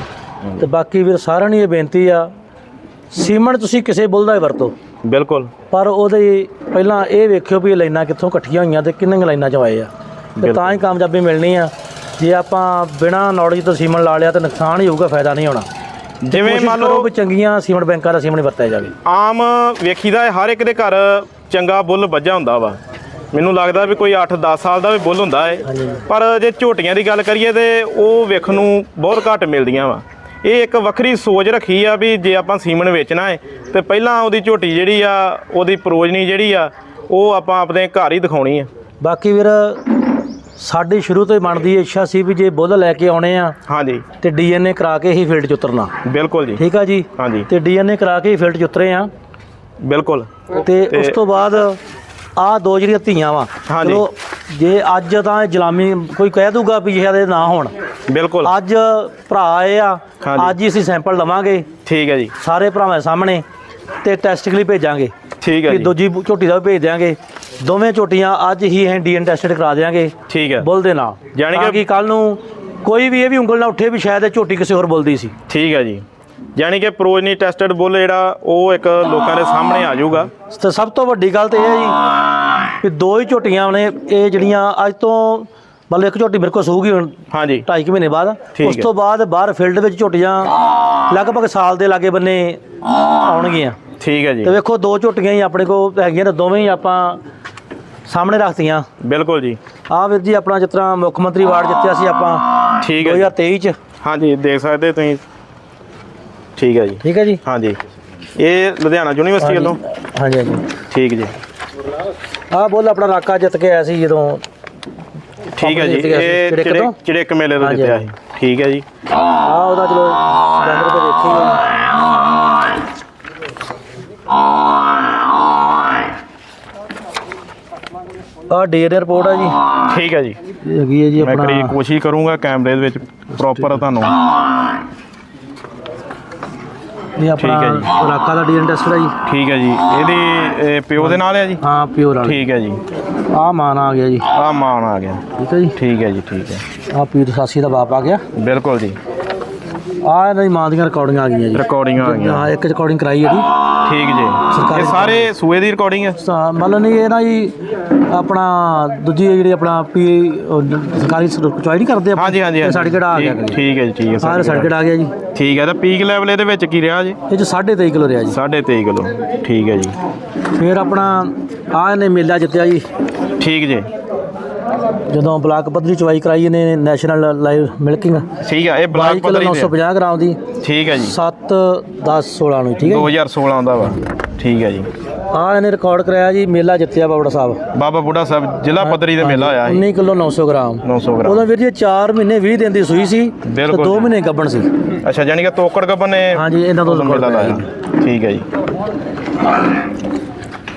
ਤੇ ਬਾਕੀ ਵੀਰ ਸਾਰਿਆਂ ਨੂੰ ਇਹ ਬੇਨਤੀ ਆ ਸੀਮਨ ਤੁਸੀਂ ਕਿਸੇ ਬੁੱਲ ਦਾ ਹੀ ਵਰਤੋ। ਬਿਲਕੁਲ। ਪਰ ਉਹਦੇ ਪਹਿਲਾਂ ਇਹ ਵੇਖਿਓ ਵੀ ਇਹ ਲਾਈਨਾਂ ਕਿੱਥੋਂ ਇਕੱਠੀਆਂ ਹੋਈਆਂ ਤੇ ਕਿੰਨੀਆਂ ਲਾਈਨਾਂ ਚ ਆਏ ਆ। ਤੇ ਤਾਂ ਹੀ ਕਾਮਯਾਬੀ ਮਿਲਣੀ ਆ। ਜੇ ਆਪਾਂ ਬਿਨਾ ਨੌਲੇਜ ਤੋਂ ਸੀਮਨ ਲਾ ਲਿਆ ਤਾਂ ਨੁਕਸਾਨ ਹੀ ਹੋਊਗਾ ਫਾਇਦਾ ਨਹੀਂ ਹੋਣਾ। ਜਿਵੇਂ ਮੰਨ ਲਓ ਵੀ ਚੰਗੀਆਂ ਸੀਮਨ ਬੈਂਕਾਂ ਦਾ ਸੀਮਨ ਹੀ ਵਰਤਿਆ ਜਾਵੇ। ਆਮ ਵੇਖੀਦਾ ਹੈ ਹਰ ਇੱਕ ਦੇ ਘਰ ਚੰਗਾ ਬੁੱਲ ਵੱਜਾ ਹੁੰਦਾ ਵਾ। ਮੈਨੂੰ ਲੱਗਦਾ ਵੀ ਕੋਈ 8-10 ਸਾਲ ਦਾ ਵੀ ਬੁੱਲ ਹੁੰਦਾ ਹੈ। ਪਰ ਜੇ ਝੋਟੀਆਂ ਦੀ ਗੱਲ ਕਰੀਏ ਤੇ ਉਹ ਵੇਖਣ ਨੂੰ ਬਹੁਤ ਘੱਟ ਮਿਲਦੀਆਂ ਵਾ। ਇਹ ਇੱਕ ਵੱਖਰੀ ਸੋਚ ਰੱਖੀ ਆ ਵੀ ਜੇ ਆਪਾਂ ਸੀਮਨ ਵੇਚਣਾ ਹੈ ਤੇ ਪਹਿਲਾਂ ਉਹਦੀ ਝੋਟੀ ਜਿਹੜੀ ਆ ਉਹਦੀ ਪ੍ਰੋਜਨੀ ਜਿਹੜੀ ਆ ਉਹ ਆਪਾਂ ਆਪਣੇ ਘਰ ਹੀ ਦਿਖਾਉਣੀ ਆ। ਬਾਕੀ ਵੀਰ ਸਾਡੀ ਸ਼ੁਰੂ ਤੋਂ ਹੀ ਮਨ ਦੀ ਇੱਛਾ ਸੀ ਵੀ ਜੇ ਬੁੱਲ ਲੈ ਕੇ ਆਉਣੇ ਆ ਹਾਂਜੀ। ਤੇ ਡੀਐਨਏ ਕਰਾ ਕੇ ਹੀ ਫੀਲਡ 'ਚ ਉਤਰਨਾ। ਬਿਲਕੁਲ ਜੀ। ਠੀਕ ਆ ਜੀ? ਹਾਂਜੀ। ਤੇ ਡੀਐਨਏ ਕਰਾ ਕੇ ਹੀ ਫੀਲਡ 'ਚ ਉਤਰੇ ਆ। ਬਿਲਕੁਲ। ਤੇ- ਉਸ ਤੋਂ ਬਾਅਦ ਆ ਦੋ ਜਿਹੜੀਆਂ ਧੀਆਂ ਵਾ ਹਾਂਜੀ। ਜੇ ਅੱਜ ਤਾਂ ਇਹ ਗੁਲਾਮੀ ਕੋਈ ਕਹਿ ਦੂਗਾ ਵੀ ਸ਼ਾਇਦ ਇਹ ਨਾ ਹੋਣ। ਬਿਲਕੁਲ। ਅੱਜ ਭਰਾ ਆਏ ਆ ਹਾਂਜੀ। ਅੱਜ ਹੀ ਅਸੀਂ ਸੈਂਪਲ ਲਵਾਂਗੇ। ਠੀਕ ਹੈ ਜੀ। ਸਾਰੇ ਭਰਾਵਾਂ ਸਾਹਮਣੇ ਤੇ ਟੈਸਟ ਲਈ ਭੇਜਾਂਗੇ। ਠੀਕ ਹੈ ਜੀ। ਦੂਜੀ ਝੋਟੀ ਦਾ ਵੀ ਭੇਜ ਦਿਆਂਗੇ। ਦੋਵੇਂ ਝੋਟੀਆਂ ਅੱਜ ਹੀ ਹੈ ਡੀਐਨ ਟੈਸਟਡ ਕਰਾ ਦਿਆਂਗੇ। ਠੀਕ ਹੈ। ਬੁੱਲ ਦੇ ਨਾਲ। ਜਾਣੀ ਤਾਂ ਕਿ ਕੱਲ ਨੂੰ ਕੋਈ ਵੀ ਇਹ ਵੀ ਉਂਗਲ ਨਾ ਉੱਠੇ ਵੀ ਸ਼ਾਇਦ ਇਹ ਝੋਟੀ ਕਿਸੇ ਹੋਰ ਬੋਲਦੀ ਸੀ। ਠੀਕ ਹੈ ਜੀ। ਯਾਨੀ ਕਿ ਪ੍ਰੋਜਨੀ ਟੈਸਟਡ ਬੁੱਲ ਜਿਹੜਾ ਉਹ ਇੱਕ ਲੋਕਾਂ ਦੇ ਸਾਹਮਣੇ ਆ ਜਾਊਗਾ। ਤੇ ਸਭ ਤੋਂ ਵੱਡੀ ਗੱਲ ਤੇ ਇਹ ਹੈ ਜੀ ਕਿ ਦੋ ਹੀ ਝੋਟੀਆਂ ਨੇ ਇਹ ਜਿਹੜੀਆਂ ਅੱਜ ਤੋਂ ਮਤਲਬ ਇੱਕ ਝੋਟੀ ਮੇਰੇ ਕੋਲ ਸੂਗੀ ਹੁਣ ਹਾਂਜੀ। ਢਾਈ ਕੁ ਮਹੀਨੇ ਬਾਅਦ। ਉਸ। ਤੋਂ ਬਾਅਦ ਬਾਹਰ ਫੀਲਡ ਵਿੱਚ ਝੋਟੀਆਂ ਲਗਭਗ ਸਾਲ ਦੇ ਲਾਗੇ ਬੰਨੇ ਆਉਣਗੀਆਂ। ਠੀਕ ਹੈ ਜੀ। ਤੇ ਵੇਖੋ ਦੋ ਝੋਟੀਆਂ ਹੀ ਆਪਣੇ ਕੋਲ ਹੈਗੀਆਂ ਨੇ ਦੋਵੇਂ ਹੀ ਆਪਾਂ ਸਾਹਮਣੇ ਰੱਖਤੀਆਂ। ਬਿਲਕੁਲ ਜੀ। ਆਹ ਵੀਰ ਜੀ ਆਪਣਾ ਤਰ੍ਹਾਂ ਮੁੱਖ ਮੰਤਰੀ ਅਵਾਰਡ ਜਿੱਤਿਆ ਸੀ ਆਪਾਂ ਠੀਕ ਹੈ ਜੀ। 2023 ਚ। ਹਾਂਜੀ ਦੇਖ ਸਕਦੇ ਤੁਸੀਂ। ਠੀਕ ਹੈ ਜੀ। ਠੀਕ ਹੈ ਜੀ? ਹਾਂਜੀ। ਇਹ ਲੁਧਿਆਣਾ ਯੂਨੀਵਰਸਿਟੀ ਵੱਲੋਂ? ਹਾਂਜੀ ਹਾਂਜੀ। ਠੀਕ ਜੀ। ਆਹ ਬੋਲ ਆਪਣਾ ਰਾਕਾ ਜਿੱਤ ਕੇ ਆਇਆ ਸੀ ਜਦੋਂ ਠੀਕ ਹੈ ਜੀ। ਇਹ ਚਿੜੇ ਤੋਂ? ਚਿੜਕ ਮੇਲੇ ਤੋਂ ਜਿੱਤਿਆ ਸੀ। ਠੀਕ ਹੈ ਜੀ। ਆਹ ਉਹਦਾ ਚਲੋ ਬੈਨਰ ਤੇ ਦੇਖੀ ਆ ਡੀਐਨਏ ਰਿਪੋਰਟ ਆ ਜੀ। ਠੀਕ ਹੈ ਜੀ। ਹੈਗੀ ਹੈ ਜੀ ਮੈਂ ਕੋਸ਼ਿਸ਼ ਕਰੂੰਗਾ ਕੈਮਰੇ ਦੇ ਵਿੱਚ ਪ੍ਰੋਪਰ ਤੁਹਾਨੂੰ। ਇਹ ਆਪਣਾ ਠੀਕ ਹੈ ਜੀ। ਰਾਕਾ ਦਾ ਡੀਐਨਏ ਟੈਸਟ ਹੈ ਜੀ। ਠੀਕ ਹੈ ਜੀ। ਇਹਦੀ ਇਹ ਪਿਓ ਦੇ ਨਾਲ ਹੈ ਜੀ? ਹਾਂ ਪਿਓਰ ਵਾਲਾ ਠੀਕ ਹੈ ਜੀ। ਆ ਮਾਨ ਆ ਗਿਆ ਜੀ। ਆ ਮਾਨ ਆ ਗਿਆ। ਠੀਕ ਹੈ ਜੀ। ਠੀਕ ਹੈ ਜੀ ਠੀਕ ਹੈ। ਆ ਪੀਰ ਸਾਸੀ ਦਾ ਬਾਪ ਆ ਗਿਆ। ਬਿਲਕੁਲ ਜੀ। ਆ ਇਹਨਾਂ ਦੀ ਮਾਂ ਦੀਆਂ ਰਿਕਾਰਡਿੰਗਾਂ ਆ ਗਈਆਂ ਜੀ। ਰਿਕਾਰਡਿੰਗਾਂ ਆ ਗਈਆਂ। ਹਾਂ ਇੱਕ ਰਿਕਾਰਡਿੰਗ ਕਰਾਈ ਜੀ ਠੀਕ ਜੀ। ਇਹ ਸਾਰੇ ਸੂਏ ਦੀ ਰਿਕਾਰਡਿੰਗ ਹੈ ਮਤਲਬ ਨਹੀਂ ਇਹ ਨਾ ਜੀ ਆਪਣਾ ਦੂਜੀ ਜਿਹੜੀ ਆਪਣਾ ਪੀ ਸਰਕਾਰੀ ਚੁਆਈ ਨਹੀਂ ਕਰਦੇ ਹਾਂਜੀ ਹਾਂਜੀ ਸਰਟੀਫਿਕੇਟ ਆ ਗਿਆ ਠੀਕ- ਠੀਕ ਹੈ ਜੀ ਠੀਕ ਹੈ ਸਾਰੇ ਸਰਟੀਫਿਕੇਟ ਆ ਗਿਆ ਜੀ। ਠੀਕ ਹੈ ਤਾਂ ਪੀਕ ਲੈਵਲ ਇਹਦੇ ਵਿੱਚ ਕੀ ਰਿਹਾ ਜੀ? ਇਹ ਚ 23.5 ਕਿਲੋ ਰਿਹਾ ਜੀ। 23.5 ਕਿਲੋ। ਠੀਕ ਹੈ ਜੀ। ਫਿਰ ਆਪਣਾ ਆ ਇਹਨੇ ਮੇਲਾ ਜਿੱਤਿਆ ਜੀ। ਠੀਕ ਜੀ। ਜਦੋਂ ਬਲਾਕ ਪੱਧਰੀ ਚੁਆਈ ਕਰਾਈ ਇਹਨੇ ਨੈਸ਼ਨਲ ਲਾਈਵ ਮਿਲਕਿੰਗ। ਠੀਕ ਹੈ ਇਹ 22 ਬਲਾਕ ਪੱਧਰੀ ਤੇ 950 ਗ੍ਰਾਮ ਦੀ। ਠੀਕ ਹੈ ਜੀ। 7 10 16 ਨੂੰ ਠੀਕ ਹੈ 2016 ਦਾ ਵਾ। ਠੀਕ ਹੈ ਜੀ। ਆ ਇਹਨੇ ਰਿਕਾਰਡ ਕਰਾਇਆ ਜੀ ਮੇਲਾ ਜਿੱਤਿਆ ਬਾਬੜਾ ਸਾਹਿਬ। ਬਾਬਾ ਬੁੱਢਾ ਸਾਹਿਬ ਜ਼ਿਲ੍ਹਾ ਪੱਧਰੀ ਤੇ ਮੇਲਾ ਹੋਇਆ ਸੀ। 19 ਕਿਲੋ 900 ਗ੍ਰਾਮ। 900 ਗ੍ਰਾਮ। ਉਦੋਂ ਵੀਰ ਜੀ 4 ਮਹੀਨੇ 20 ਦਿਨ ਦੀ ਸੂਈ ਸੀ ਤੇ ਬਿਲਕੁਲ 2 ਜੀ। ਮਹੀਨੇ ਗੱਬਣ ਸੀ। ਅੱਛਾ ਯਾਨੀ ਕਿ ਤੋਕੜ ਗੱਬਨ ਨੇ ਹਾਂਜੀ ਇਹਨਾਂ ਤੋਂ ਰਿਕਾਰਡ ਲਾਇਆ। ਠੀਕ ਹੈ ਜੀ।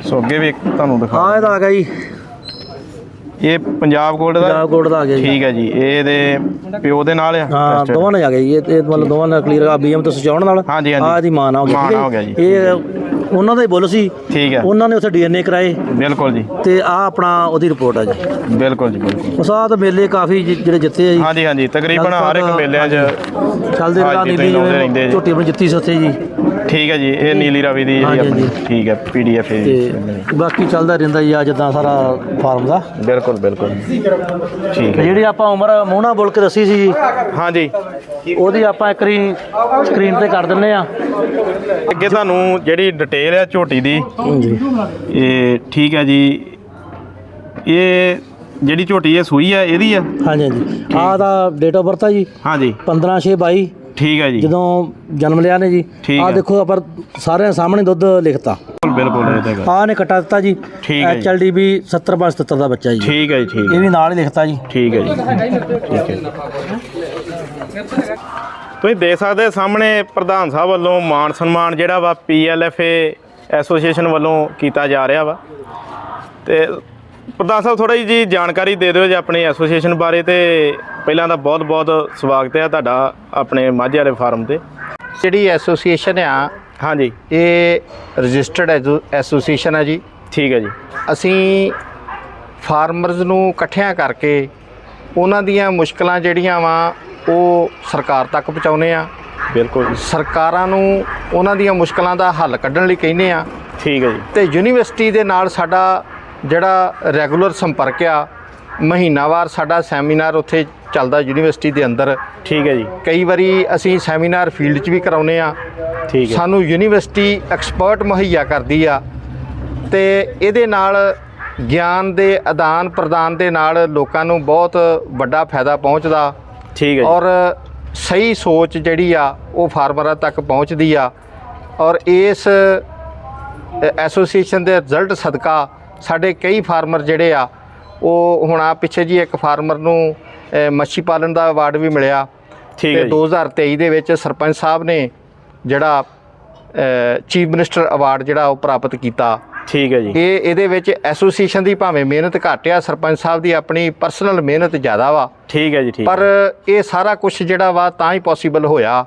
ਸੋ ਅੱਗੇ ਵੀ ਤੁਹਾਨੂੰ ਦਿਖਾ ਆ ਇਹਦਾ ਆ ਗਿਆ ਜੀ। ਇਹ ਪੰਜਾਬ ਗੋਲਡ ਦਾ? ਪੰਜਾਬ ਗੋਲਡ ਦਾ ਆ ਗਿਆ ਜੀ। ਠੀਕ ਹੈ ਜੀ। ਇਹ ਇਹਦੇ ਪਿਓ ਦੇ ਨਾਲ ਆ? ਹਾਂ Tested? ਦੋਵਾਂ ਨੇ ਆ ਗਏ ਜੀ ਇਹ ਇਹ ਮਤਲਬ ਦੋਵਾਂ ਨਾਲ ਕਲੀਅਰ ਆ। ਬੀਐਮ ਤੋਂ ਸਜਾਉਣ ਨਾਲ ਹਾਂਜੀ, ਹਾਂਜੀ। ਆ ਇਹਦੀ ਮਾਂ ਨਾਲ ਹੋ ਗਿਆ ਮਾਂ ਠੀਕ ਨਾਲ ਹੈ ਹੋ ਗਿਆ ਜੀ। ਇਹ ਉਹਨਾਂ ਦਾ ਹੀ ਬੁੱਲ ਸੀ। ਠੀਕ ਹੈ। ਉਹਨਾਂ ਨੇ ਉੱਥੇ ਡੀਐਨਏ ਕਰਾਏ। ਬਿਲਕੁਲ ਜੀ। ਤੇ ਆ ਆਪਣਾ ਉਹਦੀ ਰਿਪੋਰਟ ਆ ਜੀ। ਬਿਲਕੁਲ ਜੀ ਬਿਲਕੁਲ। ਉਸ ਆ ਤਾਂ ਮੇਲੇ ਕਾਫੀ ਜਿ- ਜਿਹੜੇ ਜਿੱਤੇ ਆ ਜੀ। ਹਾਂਜੀ ਹਾਂਜੀ। ਤਕਰੀਬਨ ਹਰ ਇੱਕ ਮੇਲਿਆਂ 'ਚ ਚੱਲਦੇ ਰਹਾ ਹਾਂਜੀ, ਨੀਲੀ ਤੁਸੀਂ ਲਾਉਂਦੇ ਰਹਿੰਦੇ ਜੀ। ਝੋਟੀ ਆਪਣੀ ਜਿੱਤੀ ਸੀ ਉੱਥੇ ਜੀ। ਠੀਕ ਹੈ ਜੀ ਇਹ ਨੀਲੀ ਰਾਵੀ ਦੀ ਜਿਹੜੀ ਹਾਂਜੀ, ਆਪਣੀ ਠੀਕ ਹੈ ਪੀਡੀਐਫ ਤੇ ਬਾਕੀ ਚੱਲਦਾ ਰਹਿੰਦਾ ਜੀ ਆ ਜਿੱਦਾਂ ਸਾਰਾ ਫਾਰਮ ਦਾ। ਬਿਲਕੁਲ ਬਿਲਕੁਲ। ਠੀਕ ਤੇ ਹੈ। ਜਿਹੜੀ ਆਪਾਂ ਉਮਰ ਮੂੰਹ ਬੋਲ ਕੇ ਦੱਸੀ ਸੀ ਜੀ ਹਾਂਜੀ। ਉਹਦੀ ਆਪਾਂ ਇੱਕ ਵਾਰੀ ਸਕਰੀਨ ਤੇ ਕਰ ਦਿੰਨੇ ਆ ਅੱਗੇ ਤੁਹਾਨੂੰ ਜਿਹੜੀ ਡਿਟੇਲ ਹੈ ਝੋਟੀ ਦੀ ਇਹ ਠੀਕ ਹੈ ਜੀ। ਇਹ ਜਿਹੜੀ ਝੋਟੀ ਹੈ ਸੂਈ ਹੈ ਇਹਦੀ ਆ ਹਾਂਜੀ ਹਾਂਜੀ। ਆ ਦਾ ਡੇਟ ਆਫ ਬਰਥ ਆ ਜੀ। ਹਾਂਜੀ। 15 6 22 ਠੀਕ ਹੈ ਜੀ। ਜਦੋਂ ਜਨਮ ਲਿਆ ਨੇ ਜੀ ਠੀਕ ਆ ਹੈ। ਦੇਖੋ ਆਪਾਂ ਸਾਰਿਆਂ ਸਾਹਮਣੇ ਦੁੱਧ ਲਿਖਤਾ। ਬਿਲਕੁਲ ਬਿਲਕੁਲ ਇਹ ਤਾਂ ਗੱਲ। ਆ ਨੇ ਕਟਾ ਦਿੱਤਾ ਜੀ ਠੀਕ ਹੈ ਜੀ। ਐਚਐਲਡੀਬੀ 7077 ਦਾ ਬੱਚਾ ਜੀ। ਠੀਕ ਹੈ ਜੀ ਠੀਕ ਇਹ ਵੀ ਨਾਲ ਹੀ ਲਿਖਤਾ ਜੀ। ਠੀਕ ਹੈ ਜੀ। ਠੀਕ ਹੈ ਤੁਸੀਂ ਦੇਖ ਸਕਦੇ ਹੋ ਸਾਹਮਣੇ ਪ੍ਰਧਾਨ ਸਾਹਿਬ ਵੱਲੋਂ ਮਾਨ ਸਨਮਾਨ ਜਿਹੜਾ ਵਾ ਪੀਐਲਐਫਏ ਐਸੋਸੀਏਸ਼ਨ ਵੱਲੋਂ ਕੀਤਾ ਜਾ ਰਿਹਾ ਵਾ। ਤੇ ਪ੍ਰਧਾਨ ਸਾਹਿਬ ਥੋੜਾ ਜੀ ਜਾਣਕਾਰੀ ਦੇ ਦਿਓ ਜੀ ਆਪਣੀ ਐਸੋਸੀਏਸ਼ਨ ਬਾਰੇ ਤੇ ਪਹਿਲਾਂ ਤਾਂ ਬਹੁਤ ਬਹੁਤ ਸਵਾਗਤ ਹੈ ਤੁਹਾਡਾ ਆਪਣੇ ਮਾਝੇ ਵਾਲੇ ਫਾਰਮ ਤੇ। ਜਿਹੜੀ ਐਸੋਸੀਏਸ਼ਨ ਆ ਹਾਂਜੀ। ਇਹ ਰਜਿਸਟਰਡ ਐਸੋਸੀਏਸ਼ਨ ਆ ਜੀ। ਠੀਕ ਹੈ ਜੀ। ਅਸੀਂ ਫਾਰਮਰਜ਼ ਨੂੰ ਇਕੱਠਿਆਂ ਕਰਕੇ ਉਹਨਾਂ ਦੀਆਂ ਮੁਸ਼ਕਲਾਂ ਜਿਹੜੀਆਂ ਵਾ ਉਹ ਸਰਕਾਰ ਤੱਕ ਪਹੁੰਚਾਉਂਦੇ ਆ ਬਿਲਕੁਲ ਸਰਕਾਰਾਂ ਨੂੰ ਉਹਨਾਂ ਦੀਆਂ ਮੁਸ਼ਕਲਾਂ ਦਾ ਹੱਲ ਕੱਢਣ ਲਈ ਕਹਿੰਦੇ ਆ ਠੀਕ ਹੈ ਜੀ। ਤੇ ਯੂਨੀਵਰਸਿਟੀ ਦੇ ਨਾਲ ਸਾਡਾ ਜਿਹੜਾ ਰੈਗੂਲਰ ਸੰਪਰਕ ਆ ਮਹੀਨਾਵਾਰ ਸਾਡਾ ਸੈਮੀਨਾਰ ਉੱਥੇ ਚੱਲਦਾ ਯੂਨੀਵਰਸਿਟੀ ਦੇ ਅੰਦਰ। ਠੀਕ ਹੈ ਜੀ। ਕਈ ਵਾਰੀ ਅਸੀਂ ਸੈਮੀਨਾਰ ਫੀਲਡ 'ਚ ਵੀ ਕਰਾਉਨੇ ਆ। ਠੀਕ ਹੈ। ਸਾਨੂੰ ਯੂਨੀਵਰਸਿਟੀ ਐਕਸਪਰਟ ਮੁਹੱਈਆ ਕਰਦੀ ਆ ਤੇ ਇਹਦੇ ਨਾਲ ਗਿਆਨ ਦੇ ਆਦਾਨ ਪ੍ਰਦਾਨ ਦੇ ਨਾਲ ਲੋਕਾਂ ਨੂੰ ਬਹੁਤ ਵੱਡਾ ਫਾਇਦਾ ਪਹੁੰਚਦਾ। ਠੀਕ ਹੈ ਔਰ ਸਹੀ ਸੋਚ ਜਿਹੜੀ ਆ ਉਹ ਫਾਰਮਰਾਂ ਤੱਕ ਪਹੁੰਚਦੀ ਆ। ਔਰ ਇਸ ਐਸੋਸੀਏਸ਼ਨ ਦੇ ਰਿਜ਼ਲਟ ਸਦਕਾ ਸਾਡੇ ਕਈ ਫਾਰਮਰ ਜਿਹੜੇ ਆ ਉਹ ਹੁਣ ਆ ਪਿੱਛੇ ਜੀ ਇੱਕ ਫਾਰਮਰ ਨੂੰ ਮੱਛੀ ਪਾਲਣ ਦਾ ਅਵਾਰਡ ਵੀ ਮਿਲਿਆ। ਠੀਕ ਹੈ ਤੇ ਜੀ 2023 ਦੇ ਵਿੱਚ ਸਰਪੰਚ ਸਾਹਿਬ ਨੇ ਜਿਹੜਾ ਚੀਫ ਮਿਨਿਸਟਰ ਅਵਾਰਡ ਜਿਹੜਾ ਉਹ ਪ੍ਰਾਪਤ ਕੀਤਾ। ਠੀਕ ਹੈ ਜੀ। ਇਹ ਇਹਦੇ ਵਿੱਚ ਐਸੋਸੀਏਸ਼ਨ ਦੀ ਭਾਵੇਂ ਮਿਹਨਤ ਘੱਟ ਆ ਸਰਪੰਚ ਸਾਹਿਬ ਦੀ ਆਪਣੀ ਪਰਸਨਲ ਮਿਹਨਤ ਜ਼ਿਆਦਾ ਵਾ। ਠੀਕ ਹੈ ਜੀ ਠੀਕ ਪਰ ਇਹ ਸਾਰਾ ਕੁਝ ਜਿਹੜਾ ਵਾ ਤਾਂ ਹੀ ਪੋਸੀਬਲ ਹੋਇਆ।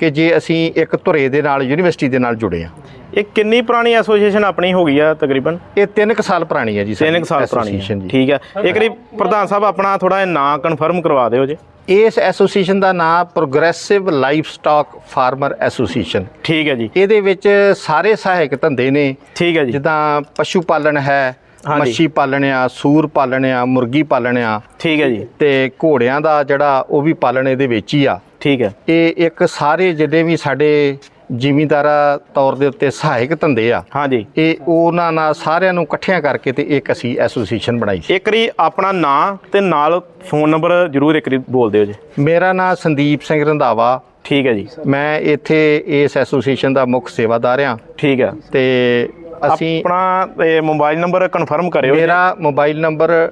ਕਿ ਜੇ ਅਸੀਂ ਇੱਕ ਧੁਰੇ ਦੇ ਨਾਲ ਯੂਨੀਵਰਸਿਟੀ ਦੇ ਨਾਲ ਜੁੜੇ ਆ ਇਹ ਕਿੰਨੀ ਪੁਰਾਣੀ ਐਸੋਸੀਏਸ਼ਨ ਆਪਣੀ ਹੋ ਗਈ ਆ ਤਕਰੀਬਨ? ਇਹ 3 ਕੁ ਸਾਲ ਪੁਰਾਣੀ ਹੈ ਜੀ ਤਿੰਨ ਕੁ ਸਾਲ ਪੁਰਾਣੀ ਹੈ। ਠੀਕ ਹੈ। ਇੱਕ ਵਾਰੀ ਪ੍ਰਧਾਨ ਸਾਹਿਬ ਆਪਣਾ ਥੋੜਾ ਜਿਹਾ ਨਾਂ ਕਨਫਰਮ ਕਰਵਾ ਦਿਓ ਜੀ। ਇਸ ਐਸੋਸੀਏਸ਼ਨ ਦਾ ਨਾਮ progressive livestock farmer association ਠੀਕ ਹੈ ਜੀ। ਇਹਦੇ ਵਿੱਚ ਸਾਰੇ ਸਹਾਇਕ ਧੰਦੇ ਨੇ। ਠੀਕ ਹੈ ਜੀ। ਜਿੱਦਾਂ ਪਸ਼ੂ ਪਾਲਣ ਹੈ। ਮੱਛੀ ਪਾਲਣ ਆ ਸੂਰ ਪਾਲਣ ਆ ਮੁਰਗੀ ਪਾਲਣ ਆ। ਠੀਕ ਹੈ ਜੀ। ਤੇ ਘੋੜਿਆਂ ਦਾ ਜਿਹੜਾ ਉਹ ਵੀ ਪਾਲਣ ਇਹਦੇ ਵਿੱਚ ਹੀ ਆ। ਠੀਕ ਹੈ। ਇਹ ਇੱਕ ਸਾਰੇ ਜਿਹੜੇ ਵੀ ਸਾਡੇ ਜ਼ਿਮੀਂਦਾਰਾ ਤੌਰ ਦੇ ਉੱਤੇ ਸਹਾਇਕ ਧੰਦੇ ਆ ਹਾਂਜੀ। ਇਹ ਉਹਨਾਂ ਨਾਲ ਸਾਰਿਆਂ ਨੂੰ ਇਕੱਠਿਆਂ ਕਰਕੇ ਤੇ ਇੱਕ ਅਸੀਂ ਐਸੋਸੀਏਸ਼ਨ ਬਣਾਈ ਸੀ। ਇੱਕ ਵਾਰੀ ਆਪਣਾ ਨਾਂ ਤੇ ਨਾਲ ਫੋਨ ਨੰਬਰ ਜਰੂਰ ਇੱਕ ਵਾਰੀ ਬੋਲ ਦਿਓ ਜੀ। ਮੇਰਾ ਨਾਮ ਸੰਦੀਪ ਸਿੰਘ ਰੰਧਾਵਾ। ਠੀਕ ਹੈ ਜੀ। ਮੈਂ ਇੱਥੇ ਇਸ ਐਸੋਸੀਏਸ਼ਨ ਦਾ ਮੁੱਖ ਸੇਵਾਦਾਰ ਆ ਠੀਕ ਹੈ। ਤੇ ਅਸੀਂ ਆਪਣਾ ਮੋਬਾਈਲ ਨੰਬਰ ਕਨਫਰਮ ਕਰਿਓ। ਮੇਰਾ ਮੋਬਾਈਲ ਨੰਬਰ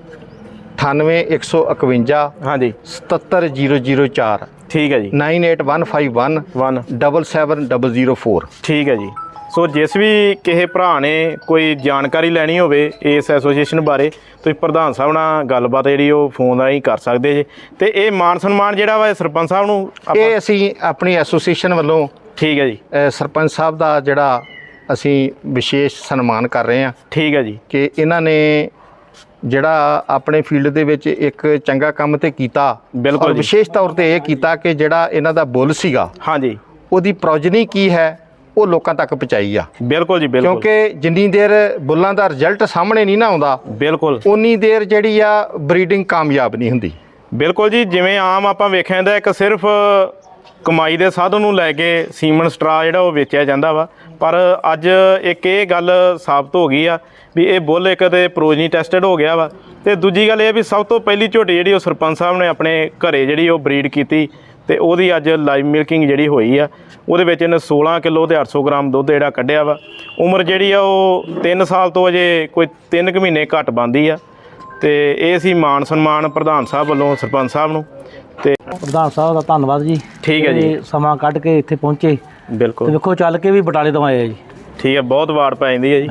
98151 ਹਾਂਜੀ 77004 ਠੀਕ ਹੈ ਜੀ 98151 1 77004 ਠੀਕ ਹੈ ਜੀ ਸੋ ਜਿਸ ਵੀ ਕਿਸੇ ਭਰਾ ਨੇ ਕੋਈ ਜਾਣਕਾਰੀ ਲੈਣੀ ਹੋਵੇ ਇਸ ਐਸੋਸੀਏਸ਼ਨ ਬਾਰੇ ਤੁਸੀਂ ਪ੍ਰਧਾਨ ਸਾਹਿਬ ਨਾਲ ਗੱਲਬਾਤ ਜਿਹੜੀ ਉਹ ਫੋਨ ਰਾਹੀਂ ਕਰ ਸਕਦੇ ਜੇ ਤੇ ਇਹ ਮਾਨ ਸਨਮਾਨ ਜਿਹੜਾ ਵਾ ਇਹ ਸਰਪੰਚ ਸਾਹਿਬ ਨੂੰ ਇਹ ਅਸੀਂ ਆਪਣੀ ਐਸੋਸੀਏਸ਼ਨ ਵੱਲੋਂ ਠੀਕ ਹੈ ਜੀ ਸਰਪੰਚ ਸਾਹਿਬ ਦਾ ਜਿਹੜਾ ਅਸੀਂ ਵਿਸ਼ੇਸ਼ ਸਨਮਾਨ ਕਰ ਰਹੇ ਹਾਂ ਠੀਕ ਹੈ ਜੀ ਕਿ ਇਹਨਾਂ ਨੇ ਜਿਹੜਾ ਆਪਣੇ ਫੀਲਡ ਦੇ ਵਿੱਚ ਇੱਕ ਚੰਗਾ ਕੰਮ ਤੇ ਕੀਤਾ ਬਿਲਕੁਲ। ਵਿਸ਼ੇਸ਼ ਤੌਰ ਤੇ ਇਹ ਕੀਤਾ ਕਿ ਜਿਹੜਾ ਇਹਨਾਂ ਦਾ ਬੁੱਲ ਸੀਗਾ ਹਾਂਜੀ। ਉਹਦੀ ਪ੍ਰੋਜਨੀ ਕੀ ਹੈ ਉਹ ਲੋਕਾਂ ਤੱਕ ਪਹੁੰਚਾਈ ਆ। ਬਿਲਕੁਲ ਜੀ ਬਿਲਕੁਲ। ਕਿਉਂਕਿ ਜਿੰਨੀ ਦੇਰ ਬੁੱਲਾਂ ਦਾ ਰਿਜ਼ਲਟ ਸਾਹਮਣੇ ਨਹੀਂ ਨਾ ਆਉਂਦਾ ਬਿਲਕੁਲ। ਉਨੀ ਦੇਰ ਜਿਹੜੀ ਆ ਬਰੀਡਿੰਗ ਕਾਮਯਾਬ ਨਹੀਂ ਹੁੰਦੀ। ਬਿਲਕੁਲ ਜੀ ਜਿਵੇਂ ਆਮ ਆਪਾਂ ਵੇਖਿਆ ਜਾਂਦਾ ਇੱਕ ਸਿਰਫ ਕਮਾਈ ਦੇ ਸਾਧਨ ਨੂੰ ਲੈ ਕੇ ਸੀਮਨ ਸਟਰਾ ਜਿਹੜਾ ਉਹ ਵੇਚਿਆ ਜਾਂਦਾ ਵਾ। ਪਰ ਅੱਜ ਇੱਕ ਇਹ ਗੱਲ ਸਾਬਤ ਹੋ ਗਈ ਆ ਵੀ ਇਹ ਬੁੱਲ ਇੱਕ ਤੇ ਪ੍ਰੋਜਨੀ ਟੈਸਟਡ ਹੋ ਗਿਆ ਵਾ। ਤੇ ਦੂਜੀ ਗੱਲ ਇਹ ਵੀ ਸਭ ਤੋਂ ਪਹਿਲੀ ਝੋਟੀ ਜਿਹੜੀ ਉਹ ਸਰਪੰਚ ਸਾਹਿਬ ਨੇ ਆਪਣੇ ਘਰੇ ਜਿਹੜੀ ਉਹ ਬਰੀਡ ਕੀਤੀ ਤੇ ਉਹਦੀ ਅੱਜ ਲਾਈਵ ਮਿਲਕਿੰਗ ਜਿਹੜੀ ਹੋਈ ਆ, ਉਹਦੇ ਵਿੱਚ ਇਹਨੇ 16 ਕਿਲੋ ਤੇ 800 ਗ੍ਰਾਮ ਦੁੱਧ ਜਿਹੜਾ ਕੱਢਿਆ ਵਾ। ਉਮਰ ਜਿਹੜੀ ਆ ਉਹ 3 ਸਾਲ ਤੋਂ ਅਜੇ ਕੋਈ 3 ਕੁ ਮਹੀਨੇ ਘੱਟ ਬੰਦੀ ਆ। ਤੇ ਇਹ ਸੀ ਮਾਨ ਸਨਮਾਨ ਪ੍ਰਧਾਨ ਸਾਹਿਬ ਵੱਲੋਂ, ਸਰਪੰਚ ਸਾਹਿਬ ਨੂੰ। ਪ੍ਰਧਾਨ ਸਾਹਿਬ ਦਾ ਧੰਨਵਾਦ ਜੀ। ਠੀਕ ਹੈ ਜੀ। ਸਮਾਂ ਕੱਢ ਕੇ ਇੱਥੇ ਪਹੁੰਚੇ। ਤੇ ਬਿਲਕੁਲ ਵੇਖੋ ਚੱਲ ਕੇ ਵੀ ਬਟਾਲੇ ਤੋਂ ਆਏ ਆ ਜੀ। ਠੀਕ ਹੈ ਬਹੁਤ ਵਾਰ ਪੈ ਜਾਂਦੀ ਹੈ ਜੀ।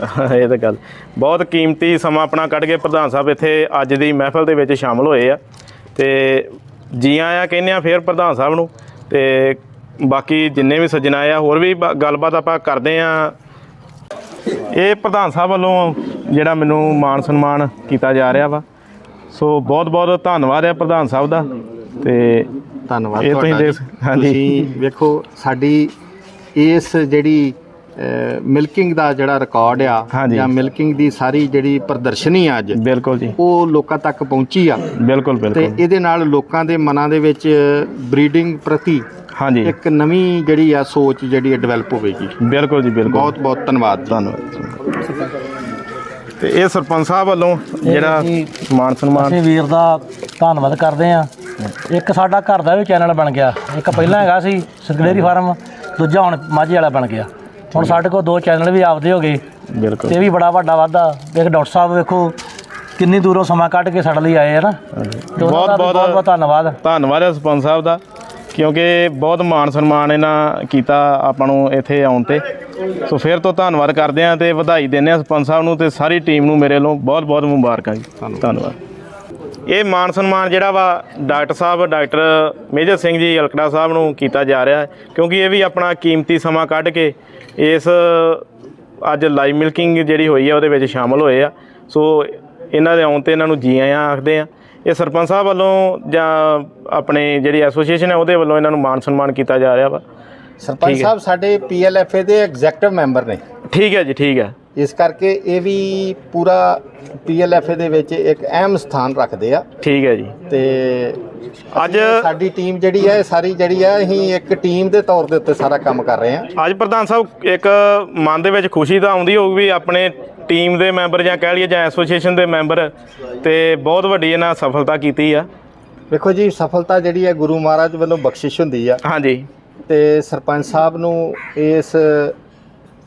ਇਹ ਤਾਂ ਗੱਲ। ਬਹੁਤ ਕੀਮਤੀ ਸਮਾਂ ਆਪਣਾ ਕੱਢ ਕੇ ਪ੍ਰਧਾਨ ਸਾਹਿਬ ਇੱਥੇ ਅੱਜ ਦੀ ਮਹਿਫਲ ਦੇ ਵਿੱਚ ਸ਼ਾਮਲ ਹੋਏ ਆ। ਤੇ ਜੀ ਆਇਆਂ ਕਹਿੰਦੇ ਆ ਫੇਰ ਪ੍ਰਧਾਨ ਸਾਹਿਬ ਨੂੰ। ਤੇ ਬਾਕੀ ਜਿੰਨੇ ਵੀ ਸੱਜਣ ਆਏ ਆ ਹੋਰ ਵੀ ਗੱਲਬਾਤ ਆਪਾਂ ਕਰਦੇ ਆ। ਇਹ ਪ੍ਰਧਾਨ ਸਾਹਿਬ ਵੱਲੋਂ ਜਿਹੜਾ ਮੈਨੂੰ ਮਾਨ ਸਨਮਾਨ ਕੀਤਾ ਜਾ ਰਿਹਾ ਵਾ। ਸੋ ਬਹੁਤ ਬਹੁਤ ਧੰਨਵਾਦ ਹੈ ਪ੍ਰਧਾਨ ਸਾਹਿਬ ਦਾ। ਤੇ ਧੰਨਵਾਦ ਇਹ ਤੁਸੀਂ ਤੁਹਾਡਾ ਦੇਖ- ਜੀ। ਹਾਂਜੀ। ਤੁਸੀਂ ਵੇਖੋ ਸਾਡੀ ਇਸ ਜਿਹੜੀ ਮਿਲਕਿੰਗ ਦਾ ਜਿਹੜਾ ਰਿਕਾਰਡ ਆ ਹਾਂਜੀ। ਜਾਂ ਮਿਲਕਿੰਗ ਦੀ ਸਾਰੀ ਜਿਹੜੀ ਪ੍ਰਦਰਸ਼ਨੀ ਆ ਅੱਜ ਬਿਲਕੁਲ ਜੀ ਉਹ ਲੋਕਾਂ ਤੱਕ ਪਹੁੰਚੀ ਆ ਬਿਲਕੁਲ ਤੇ ਬਿਲਕੁਲ ਇਹਦੇ ਨਾਲ ਲੋਕਾਂ ਦੇ ਮਨਾਂ ਦੇ ਵਿੱਚ ਬਰੀਡਿੰਗ ਪ੍ਰਤੀ ਹਾਂਜੀ ਇੱਕ ਨਵੀਂ ਜਿਹੜੀ ਆ ਸੋਚ ਜਿਹੜੀ ਆ ਡਿਵੈਲਪ ਹੋਵੇਗੀ ਬਿਲਕੁਲ ਜੀ ਬਿਲਕੁਲ ਬਹੁਤ ਬਹੁਤ ਧੰਨਵਾਦ। ਧੰਨਵਾਦ ਤੇ ਇਹ ਸਰਪੰਚ ਸਾਹਿਬ ਵੱਲੋਂ ਜਿਹੜਾ ਜੀ, ਮਾਨ ਸਨਮਾਨ ਅਸੀਂ ਵੀਰ ਦਾ ਧੰਨਵਾਦ ਕਰਦੇ ਆ ਇੱਕ ਸਾਡਾ ਘਰ ਦਾ ਵੀ ਚੈਨਲ ਬਣ ਗਿਆ। ਇੱਕ ਪਹਿਲਾਂ ਹੈਗਾ ਸੀ ਸਕਲੇਰੀ ਫਾਰਮ ਦੂਜਾ ਹੁਣ ਮਾਝੇ ਵਾਲਾ ਬਣ ਗਿਆ। ਹੁਣ ਸਾਡੇ ਕੋਲ ਦੋ ਚੈਨਲ ਵੀ ਆਪਦੇ ਹੋ ਗਏ। ਬਿਲਕੁਲ। ਤੇ ਵੀ ਬੜਾ ਵੱਡਾ ਵਾਧਾ। ਇੱਕ ਡਾਕਟਰ ਸਾਹਿਬ ਵੇਖੋ ਕਿੰਨੀ ਦੂਰੋਂ ਸਮਾਂ ਕੱਢ ਕੇ ਸਾਡੇ ਲਈ ਆਏ ਆ ਨਾ। ਬਹੁਤ- ਬਹੁਤ ਬਹੁਤ ਧੰਨਵਾਦ। ਧੰਨਵਾਦ ਹੈ ਸਰਪੰਚ ਸਾਹਿਬ ਦਾ ਕਿਉਂਕਿ ਬਹੁਤ ਮਾਣ ਸਨਮਾਨ ਇਹਨਾਂ ਕੀਤਾ ਆਪਾਂ ਨੂੰ ਇੱਥੇ ਆਉਣ ਤੇ। ਸੋ ਫਿਰ ਤੋਂ ਧੰਨਵਾਦ ਕਰਦੇ ਹਾਂ ਤੇ ਵਧਾਈ ਦਿੰਦੇ ਹਾਂ ਸਰਪੰਚ ਸਾਹਿਬ ਨੂੰ ਤੇ ਸਾਰੀ ਟੀਮ ਨੂੰ ਮੇਰੇ ਵੱਲੋਂ ਬਹੁਤ ਬਹੁਤ ਮੁਬਾਰਕਾਂ ਜੀ। ਧੰਨਵਾਦ। ਇਹ ਮਾਨ ਸਨਮਾਨ ਜਿਹੜਾ ਵਾ ਡਾਕਟਰ ਸਾਹਿਬ ਡਾਕਟਰ ਮੇਜਰ ਸਿੰਘ ਜੀ ਅਲਕੜਾ ਸਾਹਿਬ ਨੂੰ ਕੀਤਾ ਜਾ ਰਿਹਾ ਹੈ ਕਿਉਂਕਿ ਇਹ ਵੀ ਆਪਣਾ ਕੀਮਤੀ ਸਮਾਂ ਕੱਢ ਕੇ ਇਸ ਅੱਜ ਲਾਈਵ ਮਿਲਕਿੰਗ ਜਿਹੜੀ ਹੋਈ ਆ ਉਹਦੇ ਵਿੱਚ ਸ਼ਾਮਲ ਹੋਏ ਆ। ਸੋ ਇਹਨਾਂ ਦੇ ਆਉਣ ਤੇ ਇਹਨਾਂ ਨੂੰ ਜੀ ਆਇਆਂ ਆਖਦੇ ਆ। ਇਹ ਸਰਪੰਚ ਸਾਹਿਬ ਵੱਲੋਂ ਜਾਂ ਆਪਣੇ ਜਿਹੜੀ ਐਸੋਸੀਏਸ਼ਨ ਹੈ ਉਹਦੇ ਵੱਲੋਂ ਇਹਨਾਂ ਨੂੰ ਮਾਨ ਸਨਮਾਨ ਕੀਤਾ ਜਾ ਰਿਹਾ ਵਾ। ਸਰਪੰਚ ਹੈ। ਸਾਹਿਬ ਸਾਡੇ ਪੀਐਲਐਫਏ ਦੇ ਐਗਜ਼ੈਕਟਿਵ ਮੈਂਬਰ ਨੇ। ਠੀਕ ਹੈ ਜੀ ਠੀਕ ਹੈ। ਇਸ ਕਰਕੇ ਇਹ ਵੀ ਪੂਰਾ ਪੀਐਲਐਫਏ ਦੇ ਵਿੱਚ ਇੱਕ ਅਹਿਮ ਸਥਾਨ ਰੱਖਦੇ ਆ। ਠੀਕ ਹੈ ਜੀ। ਤੇ ਅੱਜ ਸਾਡੀ ਟੀਮ ਜਿਹੜੀ ਹੈ ਸਾਰੀ ਜਿਹੜੀ ਹੈ ਅਸੀਂ ਇੱਕ ਟੀਮ ਦੇ ਤੌਰ ਦੇ ਉੱਤੇ ਸਾਰਾ ਕੰਮ ਕਰ ਰਹੇ ਹਾਂ। ਅੱਜ ਪ੍ਰਧਾਨ ਸਾਹਿਬ ਇੱਕ ਮਨ ਦੇ ਵਿੱਚ ਖੁਸ਼ੀ ਤਾਂ ਆਉਂਦੀ ਹੋਊਗੀ ਵੀ ਆਪਣੇ ਟੀਮ ਦੇ ਮੈਂਬਰ ਜਾਂ ਕਹਿ ਲਈਏ ਜਾਂ ਐਸੋਸੀਏਸ਼ਨ ਦੇ ਮੈਂਬਰ ਤੇ ਬਹੁਤ ਵੱਡੀ ਇਹਨਾਂ ਸਫਲਤਾ ਕੀਤੀ ਆ। ਵੇਖੋ ਜੀ ਸਫਲਤਾ ਜਿਹੜੀ ਹੈ ਗੁਰੂ ਮਹਾਰਾਜ ਵੱਲੋਂ ਬਖਸ਼ਿਸ਼ ਹੁੰਦੀ ਆ। ਹਾਂਜੀ। ਤੇ ਸਰਪੰਚ ਸਾਹਿਬ ਨੂੰ ਇਸ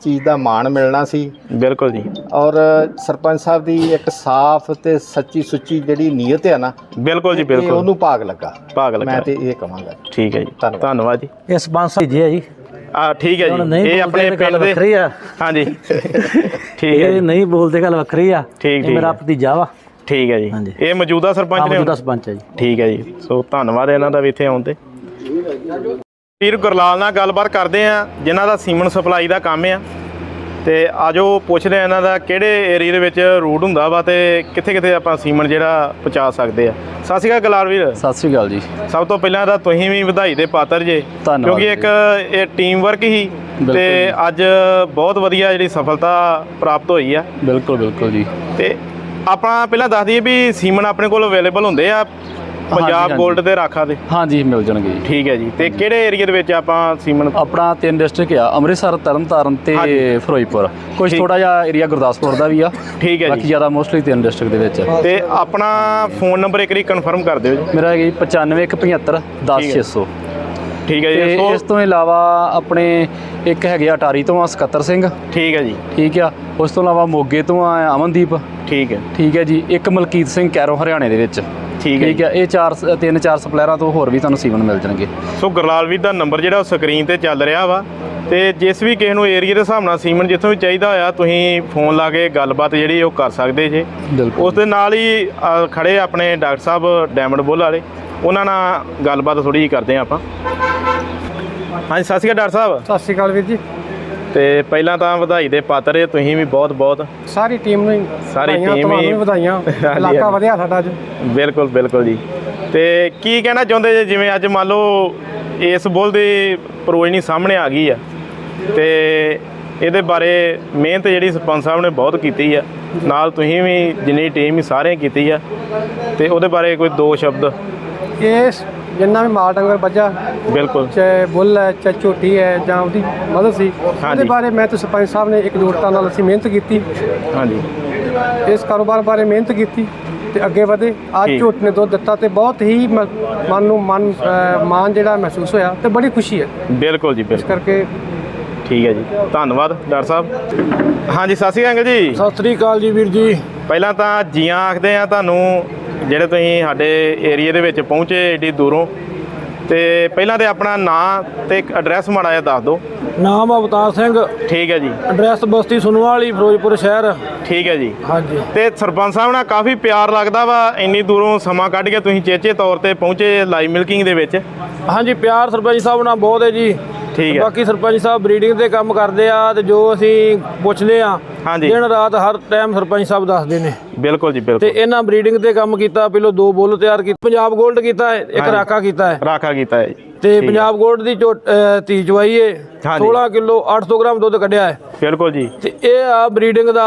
ਚੀਜ਼ ਦਾ ਮਾਣ ਮਿਲਣਾ ਸੀ। ਬਿਲਕੁਲ ਜੀ। ਔਰ ਸਰਪੰਚ ਸਾਹਿਬ ਦੀ ਇੱਕ ਸਾਫ਼ ਤੇ ਸੱਚੀ ਸੁੱਚੀ ਜਿਹੜੀ ਨੀਅਤ ਹੈ ਨਾ ਬਿਲਕੁਲ ਜੀ ਇਹ ਬਿਲਕੁਲ। ਉਹਨੂੰ ਭਾਗ ਲੱਗਾ। ਭਾਗ ਲੱਗਾ। ਮੈਂ ਤੇ ਇਹ ਕਹਾਂਗਾ। ਠੀਕ ਹੈ ਜੀ। ਧੰਨਵਾਦ। ਧੰਨਵਾਦ ਜੀ। ਇਹ ਸਪਾਂਸ ਜੀ ਹੈ ਜੀ। ਆ ਠੀਕ ਹੈ ਹੁਣ ਜੀ ਨਹੀਂ ਇਹ ਬੋਲਦੇ ਆਪਣੇ ਤਾਂ ਪਿੰਡ ਗੱਲ ਦੇ ਵੱਖਰੀ ਆ। ਹਾਂਜੀ। ਠੀਕ ਹੈ ਇਹ ਜੀ, ਨਹੀਂ ਬੋਲਦੇ ਗੱਲ ਵੱਖਰੀ ਆ। ਠੀਕ, ਇਹ ਠੀਕ ਮੇਰਾ ਹੈ। ਭਤੀਜਾ ਵਾ। ਠੀਕ ਹੈ ਜੀ। ਹਾਂਜੀ। ਇਹ ਮੌਜੂਦਾ ਸਰਪੰਚ ਨੇ ਮੌਜੂਦਾ ਸਰਪੰਚ ਹੈ ਜੀ। ਠੀਕ ਹੈ ਜੀ। ਸੋ ਧੰਨਵਾਦ ਇਹਨਾਂ ਦਾ ਵੀ ਇੱਥੇ ਆਉਣ ਤੇ। ਵੀਰ ਗੁਰਲਾਲ ਨਾਲ ਗੱਲਬਾਤ ਕਰਦੇ ਆ ਜਿਨ੍ਹਾਂ ਦਾ ਸੀਮਨ ਸਪਲਾਈ ਦਾ ਕੰਮ ਆ। ਤੇ ਆਜੋ ਪੁੱਛਦੇ ਆ ਇਹਨਾਂ ਦਾ ਕਿਹੜੇ ਏਰੀਆ ਦੇ ਵਿੱਚ ਰੂਟ ਹੁੰਦਾ ਵਾ ਤੇ ਕਿੱਥੇ ਕਿੱਥੇ ਆਪਾਂ ਸੀਮਨ ਜਿਹੜਾ ਪਹੁੰਚਾ ਸਕਦੇ ਆ। ਸਤਿ ਸ਼੍ਰੀ ਅਕਾਲ ਗੁਰਲਾਲ ਵੀਰ ਸਤਿ ਸ੍ਰੀ ਅਕਾਲ ਜੀ। ਸਭ ਤੋਂ ਪਹਿਲਾਂ ਤਾਂ ਤੁਸੀਂ ਵੀ ਵਧਾਈ ਦੇ ਪਾਤਰ ਜੇ ਕਿਉਂਕਿ ਇੱਕ ਇਹ ਟੀਮ ਵਰਕ ਹੀ ਤੇ। ਅੱਜ ਬਹੁਤ ਵਧੀਆ ਜਿਹੜੀ ਸਫਲਤਾ ਪ੍ਰਾਪਤ ਹੋਈ ਆ। ਬਿਲਕੁਲ ਬਿਲਕੁਲ ਜੀ। ਤੇ ਆਪਾਂ ਪਹਿਲਾਂ ਦੱਸ ਦਈਏ ਵੀ ਸੀਮਨ ਆਪਣੇ ਕੋਲ ਅਵੇਲੇਬਲ ਹੁੰਦੇ ਆ। ਪੰਜਾਬ ਹਾਂਜੀ। 골ਡ ਤੇ ਰਾਖਾ ਦੇ? ਹਾਂਜੀ ਮਿਲ ਜਾਣਗੇ ਜੀ। ਠੀਕ ਹੈ ਜੀ। ਤੇ ਕਿਹੜੇ ਏਰੀਆ ਦੇ ਵਿੱਚ ਆਪਾਂ ਸੀਮਨ ਆਪਣਾ ਤਿੰਨ ਡਿਸਟ੍ਰਿਕਟ ਆ ਅੰਮ੍ਰਿਤਸਰ ਤਰਨਤਾਰਨ ਤੇ ਹਾਂਜੀ। ਫਿਰੋਜ਼ਪੁਰ। ਕੁਝ ਠੀਕ। ਥੋੜਾ ਜਿਹਾ ਏਰੀਆ ਗੁਰਦਾਸਪੁਰ ਦਾ ਵੀ ਆ। ਠੀਕ ਹੈ ਬਾਕੀ ਜੀ ਜ਼ਿਆਦਾ ਮੋਸਟਲੀ ਤਿੰਨ ਡਿਸਟ੍ਰਿਕਟ ਦੇ ਵਿੱਚ ਆ। ਤੇ ਆਪਣਾ ਫੋਨ ਨੰਬਰ ਇੱਕ ਵਾਰੀ ਕਨਫਰਮ ਕਰ ਦਿਓ ਜੀ। ਮੇਰਾ ਹੈਗਾ ਜੀ 9517 10600 ਠੀਕ ਹੈ। ਤੇ ਜੀ ਇਸ ਸੋ ਤੋਂ ਇਲਾਵਾ ਆਪਣੇ ਇੱਕ ਹੈਗੇ ਆ ਅਟਾਰੀ ਤੋਂ ਆ ਸਕੱਤਰ ਸਿੰਘ। ਠੀਕ ਹੈ ਜੀ। ਠੀਕ ਆ। ਉਸ ਤੋਂ ਇਲਾਵਾ ਮੋਗੇ ਤੋਂ ਆ ਅਮਨਦੀਪ। ਠੀਕ ਹੈ। ਠੀਕ ਹੈ ਜੀ ਇੱਕ ਮਲਕੀਤ ਸਿੰਘ ਕੈਰੋ ਹਰਿਆਣੇ ਦੇ ਵਿੱਚ। ਠੀਕ ਹੈ ਠੀਕ ਹੈ ਇਹ ਚਾਰ ਤਿੰਨ ਚਾਰ ਸਪਲਾਇਰਾਂ ਤੋਂ ਹੋਰ ਵੀ ਤੁਹਾਨੂੰ ਸੀਵਨ ਮਿਲ ਜਾਣਗੇ। ਸੋ ਗੁਰਲਾਲ ਵੀਰ ਦਾ ਨੰਬਰ ਜਿਹੜਾ ਉਹ ਸਕਰੀਨ ਤੇ ਚੱਲ ਰਿਹਾ ਵਾ ਤੇ ਜਿਸ ਵੀ ਕਿਸੇ ਨੂੰ ਏਰੀਆ ਦੇ ਹਿਸਾਬ ਨਾਲ ਸੀਮਨ ਜਿੱਥੋਂ ਵੀ ਚਾਹੀਦਾ ਹੋਇਆ ਤੁਸੀਂ ਫੋਨ ਲਾ ਕੇ ਗੱਲਬਾਤ ਜਿਹੜੀ ਉਹ ਕਰ ਸਕਦੇ ਜੇ। ਉਸ ਦੇ ਨਾਲ ਹੀ ਖੜੇ ਆਪਣੇ ਡਾਕਟਰ ਸਾਹਿਬ ਡਾਇਮੰਡ ਬੁੱਲ ਵਾਲੇ ਉਹਨਾਂ ਨਾਲ ਗੱਲਬਾਤ ਥੋੜੀ ਜਿਹੀ ਕਰਦੇ ਹਾਂ ਆਪਾਂ। ਹਾਂਜੀ ਸਤਿ ਸ਼੍ਰੀ ਅਕਾਲ ਡਾਕਟਰ ਸਾਹਿਬ। ਸਤਿ ਸ਼੍ਰੀ ਅਕਾਲ ਵੀਰ ਜੀ। ਤੇ ਪਹਿਲਾਂ ਤਾਂ ਵਧਾਈ ਦੇ ਪਾਤਰ ਜੇ ਤੁਸੀਂ ਵੀ ਬਹੁਤ ਬਹੁਤ। ਸਾਰੀ ਟੀਮ ਨੂੰ ਹੀ ਸਾਰੀ ਵਧਾਈਆਂ, ਤੁਹਾਨੂੰ ਹੀ- ਵੀ ਵਧਾਈਆਂ। ਇਲਾਕਾ। ਵਧਿਆ ਸਾਡਾ ਅੱਜ। ਬਿਲਕੁਲ ਬਿਲਕੁਲ ਜੀ। ਤੇ ਕੀ ਕਹਿਣਾ ਚਾਹੁੰਦੇ ਜੇ ਜਿਵੇਂ ਅੱਜ ਮੰਨ ਲਓ ਇਸ ਬੁੱਲ ਦੀ ਪ੍ਰੋਜਨੀ ਸਾਹਮਣੇ ਆ ਗਈ ਆ ਤੇ ਇਹਦੇ ਬਾਰੇ ਮਿਹਨਤ ਜਿਹੜੀ ਸਰਪੰਚ ਸਾਹਿਬ ਨੇ ਬਹੁਤ ਕੀਤੀ ਆ ਨਾਲ ਤੁਸੀਂ ਵੀ ਜਿੰਨੀ ਟੀਮ ਹੀ ਸਾਰਿਆਂ ਕੀਤੀ ਆ ਤੇ ਉਹਦੇ ਬਾਰੇ ਕੋਈ ਦੋ ਸ਼ਬਦ। ਇਸ ਜਿੰਨਾ ਵੀ ਮਾਲ ਡੰਗਰ ਵੱਜਾ ਬਿਲਕੁਲ। ਚਾਹੇ ਬੁੱਲ ਹੈ ਚਾਹੇ ਝੋਟੀ ਹੈ ਜਾਂ ਉਹਦੀ ਮਦਦ ਸੀ। ਉਹਦੇ ਬਾਰੇ ਮੈਂ ਤੇ ਸਰਪੰਚ ਸਾਹਿਬ ਨੇ ਇੱਕ ਜੋੜਤਾ ਨਾਲ ਅਸੀਂ ਮਿਹਨਤ ਕੀਤੀ। ਹਾਂਜੀ। ਇਸ ਕਾਰੋਬਾਰ ਬਾਰੇ ਮਿਹਨਤ ਕੀਤੀ ਤੇ ਅੱਗੇ ਵਧੇ। ਅੱਜ। ਝੋਟ ਨੇ ਦੁੱਧ ਦਿੱਤਾ ਤੇ ਬਹੁਤ ਹੀ ਮਨ ਨੂੰ ਮਨ ਮਾਣ ਜਿਹੜਾ ਮਹਿਸੂਸ ਹੋਇਆ ਤੇ ਬੜੀ ਖੁਸ਼ੀ ਹੈ। ਬਿਲਕੁਲ ਜੀ ਇਸ ਬਿਲਕੁਲ। ਕਰਕੇ ਠੀਕ ਹੈ ਜੀ। ਧੰਨਵਾਦ ਡਾਕਟਰ ਸਾਹਿਬ। ਹਾਂਜੀ ਸਤਿ ਸ਼੍ਰੀ ਅਕਾਲ ਜੀ। ਸਤਿ ਸ੍ਰੀ ਅਕਾਲ ਜੀ ਵੀਰ ਜੀ। ਪਹਿਲਾਂ ਤਾਂ ਜੀਆਂ ਆਖਦੇ ਆ ਤੁਹਾਨੂੰ ਜਿਹੜੇ ਤੁਸੀਂ ਸਾਡੇ ਏਰੀਆ ਦੇ ਵਿੱਚ ਪਹੁੰਚੇ ਏਡੀ ਦੂਰੋਂ ਤੇ ਪਹਿਲਾਂ ਤੇ ਆਪਣਾ ਨਾਂ ਤੇ ਐਡਰੈਸ ਮਾੜਾ ਜਿਹਾ ਦੱਸ ਦਿਓ। ਨਾਮ ਅਵਤਾਰ ਸਿੰਘ। ਠੀਕ ਹੈ ਜੀ। ਐਡਰੈਸ ਬਸਤੀ ਸੁਨਵਾਲੀ ਫਿਰੋਜ਼ਪੁਰ ਸ਼ਹਿਰ। ਠੀਕ ਹੈ ਜੀ। ਹਾਂਜੀ। ਤੇ ਸਰਪੰਚ ਸਾਹਿਬ ਨਾਲ ਕਾਫੀ ਪਿਆਰ ਲੱਗਦਾ ਵਾ ਇੰਨੀ ਦੂਰੋਂ ਸਮਾਂ ਕੱਢ ਕੇ ਤੁਸੀਂ ਚੇਚੇ ਤੌਰ ਤੇ ਪਹੁੰਚੇ ਲਾਈਵ ਮਿਲਕਿੰਗ ਦੇ ਵਿੱਚ। ਹਾਂਜੀ ਪਿਆਰ ਸਰਪੰਚ ਸਾਹਿਬ ਨਾਲ ਬਹੁਤ ਹੈ ਜੀ। ਠੀਕ ਹੈ। ਬਾਕੀ ਸਰਪੰਚ ਸਾਹਿਬ ਬਰੀਡਿੰਗ ਦੇ ਕੰਮ ਕਰਦੇ ਆ ਤੇ ਜੋ ਅਸੀਂ ਪੁੱਛਦੇ ਆ ਹਾਂਜੀ। ਦਿਨ ਰਾਤ ਹਰ ਟਾਈਮ ਸਰਪੰਚ ਸਾਹਿਬ ਦੱਸਦੇ ਨੇ ਬਿਲਕੁਲ ਜੀ ਤੇ ਬਿਲਕੁਲ ਇਹਨਾਂ ਬਰੀਡਿੰਗ ਤੇ ਕੰਮ ਕੀਤਾ ਪਹਿਲਾਂ ਦੋ ਬੁੱਲ ਤਿਆਰ ਕੀਤੇ ਪੰਜਾਬ 골ਡ ਕੀਤਾ ਹੈ ਇੱਕ। ਰਾਕਾ ਕੀਤਾ ਹੈ ਰਾਖਾ ਕੀਤਾ ਹੈ ਤੇ। ਪੰਜਾਬ 골ਡ ਦੀ ਏ ਹਾਂਜੀ। 16 ਕਿਲੋ 800 ਗ੍ਰਾਮ ਦੁੱਧ ਕੱਢਿਆ ਹੈ ਬਿਲਕੁਲ ਜੀ ਤੇ ਇਹ ਆ ਬਰੀਡਿੰਗ ਦਾ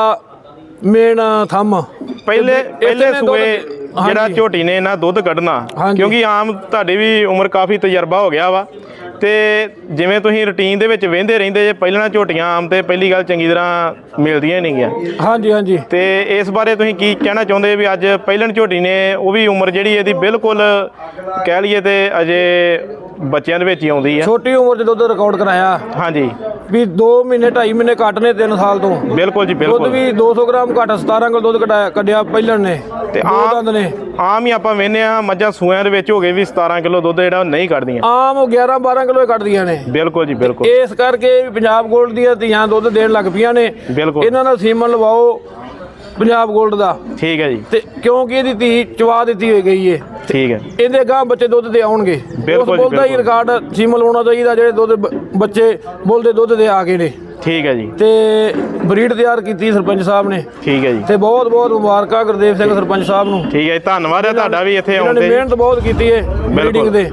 ਮੇਨ ਥੰਮ ਪਹਿਲੇ ਤੇ ਪਹਿਲੇ ਸੂਏ ਜਿਹੜਾ। ਝੋਟੀ ਨੇ ਨਾ ਦੁੱਧ ਕੱਢਣਾ। ਕਿਉਂਕਿ ਆਮ ਤੁਹਾਡੀ ਵੀ ਉਮਰ ਕਾਫੀ ਤਜਰਬਾ ਹੋ ਗਿਆ ਵਾ ਤੇ ਜਿਵੇਂ ਤੁਸੀਂ ਰੁਟੀਨ ਦੇ ਵਿੱਚ ਵਹਿੰਦੇ ਰਹਿੰਦੇ ਜੇ ਪਹਿਲਾਂ ਝੋਟੀਆਂ ਆਮ ਤੇ ਪਹਿਲੀ ਗੱਲ ਚੰਗੀ ਤਰ੍ਹਾਂ ਮਿਲਦੀਆਂ ਨਹੀਂ ਗਿਆ ਹਾਂਜੀ ਹਾਂਜੀ। ਤੇ ਇਸ ਬਾਰੇ ਤੁਸੀਂ ਕੀ ਕਹਿਣਾ ਚਾਹੁੰਦੇ ਵੀ ਅੱਜ ਪਹਿਲਣ ਝੋਟੀ ਨੇ ਉਹ ਵੀ ਉਮਰ ਜਿਹੜੀ ਇਹਦੀ ਬਿਲਕੁਲ ਕਹਿ ਲਈਏ ਤੇ ਅਜੇ ਬੱਚਿਆਂ ਦੇ ਵਿੱਚ ਹੀ ਆਉਂਦੀ ਆ। ਛੋਟੀ ਉਮਰ 'ਚ ਦੁੱਧ ਰਿਕਾਰਡ ਕਰਾਇਆ। ਹਾਂਜੀ। ਵੀ 2 ਮਹੀਨੇ 2.5 ਮਹੀਨੇ ਘੱਟ ਨੇ 3 ਸਾਲ ਤੋਂ। ਬਿਲਕੁਲ ਜੀ ਦੁੱਧ ਬਿਲਕੁਲ ਵੀ 200 ਗ੍ਰਾਮ ਘੱਟ 17 ਕਿਲੋ ਦੁੱਧ ਕਢਾਇਆ ਕੱਢਿਆ ਪਹਿਲਣ ਨੇ। ਤੇ ਦੋ ਆਮ ਦੰਦ ਨੇ। ਆਮ ਹੀ ਆਪਾਂ ਵੇਖਦੇ ਆ ਮੱਝਾਂ ਸੂਆਂ ਦੇ ਵਿੱਚ ਹੋ ਗਏ ਵੀ 17 ਕਿਲੋ ਦੁੱਧ ਜਿਹੜਾ ਨਹੀਂ ਕੱਢਦੀਆਂ। ਆਮ 11 12 ਕਿਲੋ ਕੱਢਦੀਆਂ ਨੇ। ਬਿਲਕੁਲ ਜੀ ਬਿਲਕੁਲ। ਇਸ ਕਰਕੇ ਪੰਜਾਬ 골ਡ ਦੀਆਂ ਧੀਆਂ ਦੁੱਧ ਦੇਣ ਲੱਗ ਪਈਆਂ ਨੇ। ਬਿਲਕੁਲ। ਇਹਨਾਂ ਨਾਲ ਸੀਮਨ ਲਵਾਓ ਪੰਜਾਬ 골ਡ ਦਾ। ਠੀਕ ਹੈ ਜੀ। ਤੇ ਕਿਉਂਕਿ ਇਹਦੀ ਧੀ ਚਵਾ ਦਿੱਤੀ ਹੋਈ ਗਈ ਏ। ਠੀਕ ਹੈ। ਇਹਦੇ ਗਾਂ ਬੱਚੇ ਦੁੱਧ ਦੇ ਆਉਣਗੇ। ਬਿਲਕੁਲ ਜੀ, ਦਾ ਹੀ। ਰਿਕਾਰਡ ਸੀਮਨ ਲਾਉਣਾ ਚਾਹੀਦਾ ਜਿਹੜੇ ਦੁੱਧ ਬੱਚੇ ਬੁੱਲ ਦੇ ਦੁੱਧ ਦੇ ਆ ਗਏ ਨੇ। ਠੀਕ ਹੈ ਜੀ। ਤੇ ਬਰੀਡ ਤਿਆਰ ਕੀਤੀ ਸਰਪੰਚ ਸਾਹਿਬ ਨੇ। ਠੀਕ ਹੈ ਜੀ। ਤੇ ਬਹੁਤ ਬਹੁਤ ਮੁਬਾਰਕਾਂ ਗੁਰਦੇਵ ਸਿੰਘ ਸਰਪੰਚ ਸਾਹਿਬ ਨੂੰ। ਠੀਕ ਹੈ ਧੰਨਵਾਦ ਹੈ ਤੁਹਾਡਾ ਵੀ ਇੱਥੇ ਇਹਨਾਂ ਆਉਣ ਨੇ ਤੇ ਮਿਹਨਤ ਬਹੁਤ ਕੀਤੀ ਹੈ ਬਰੀਡਿੰਗ ਦੇ।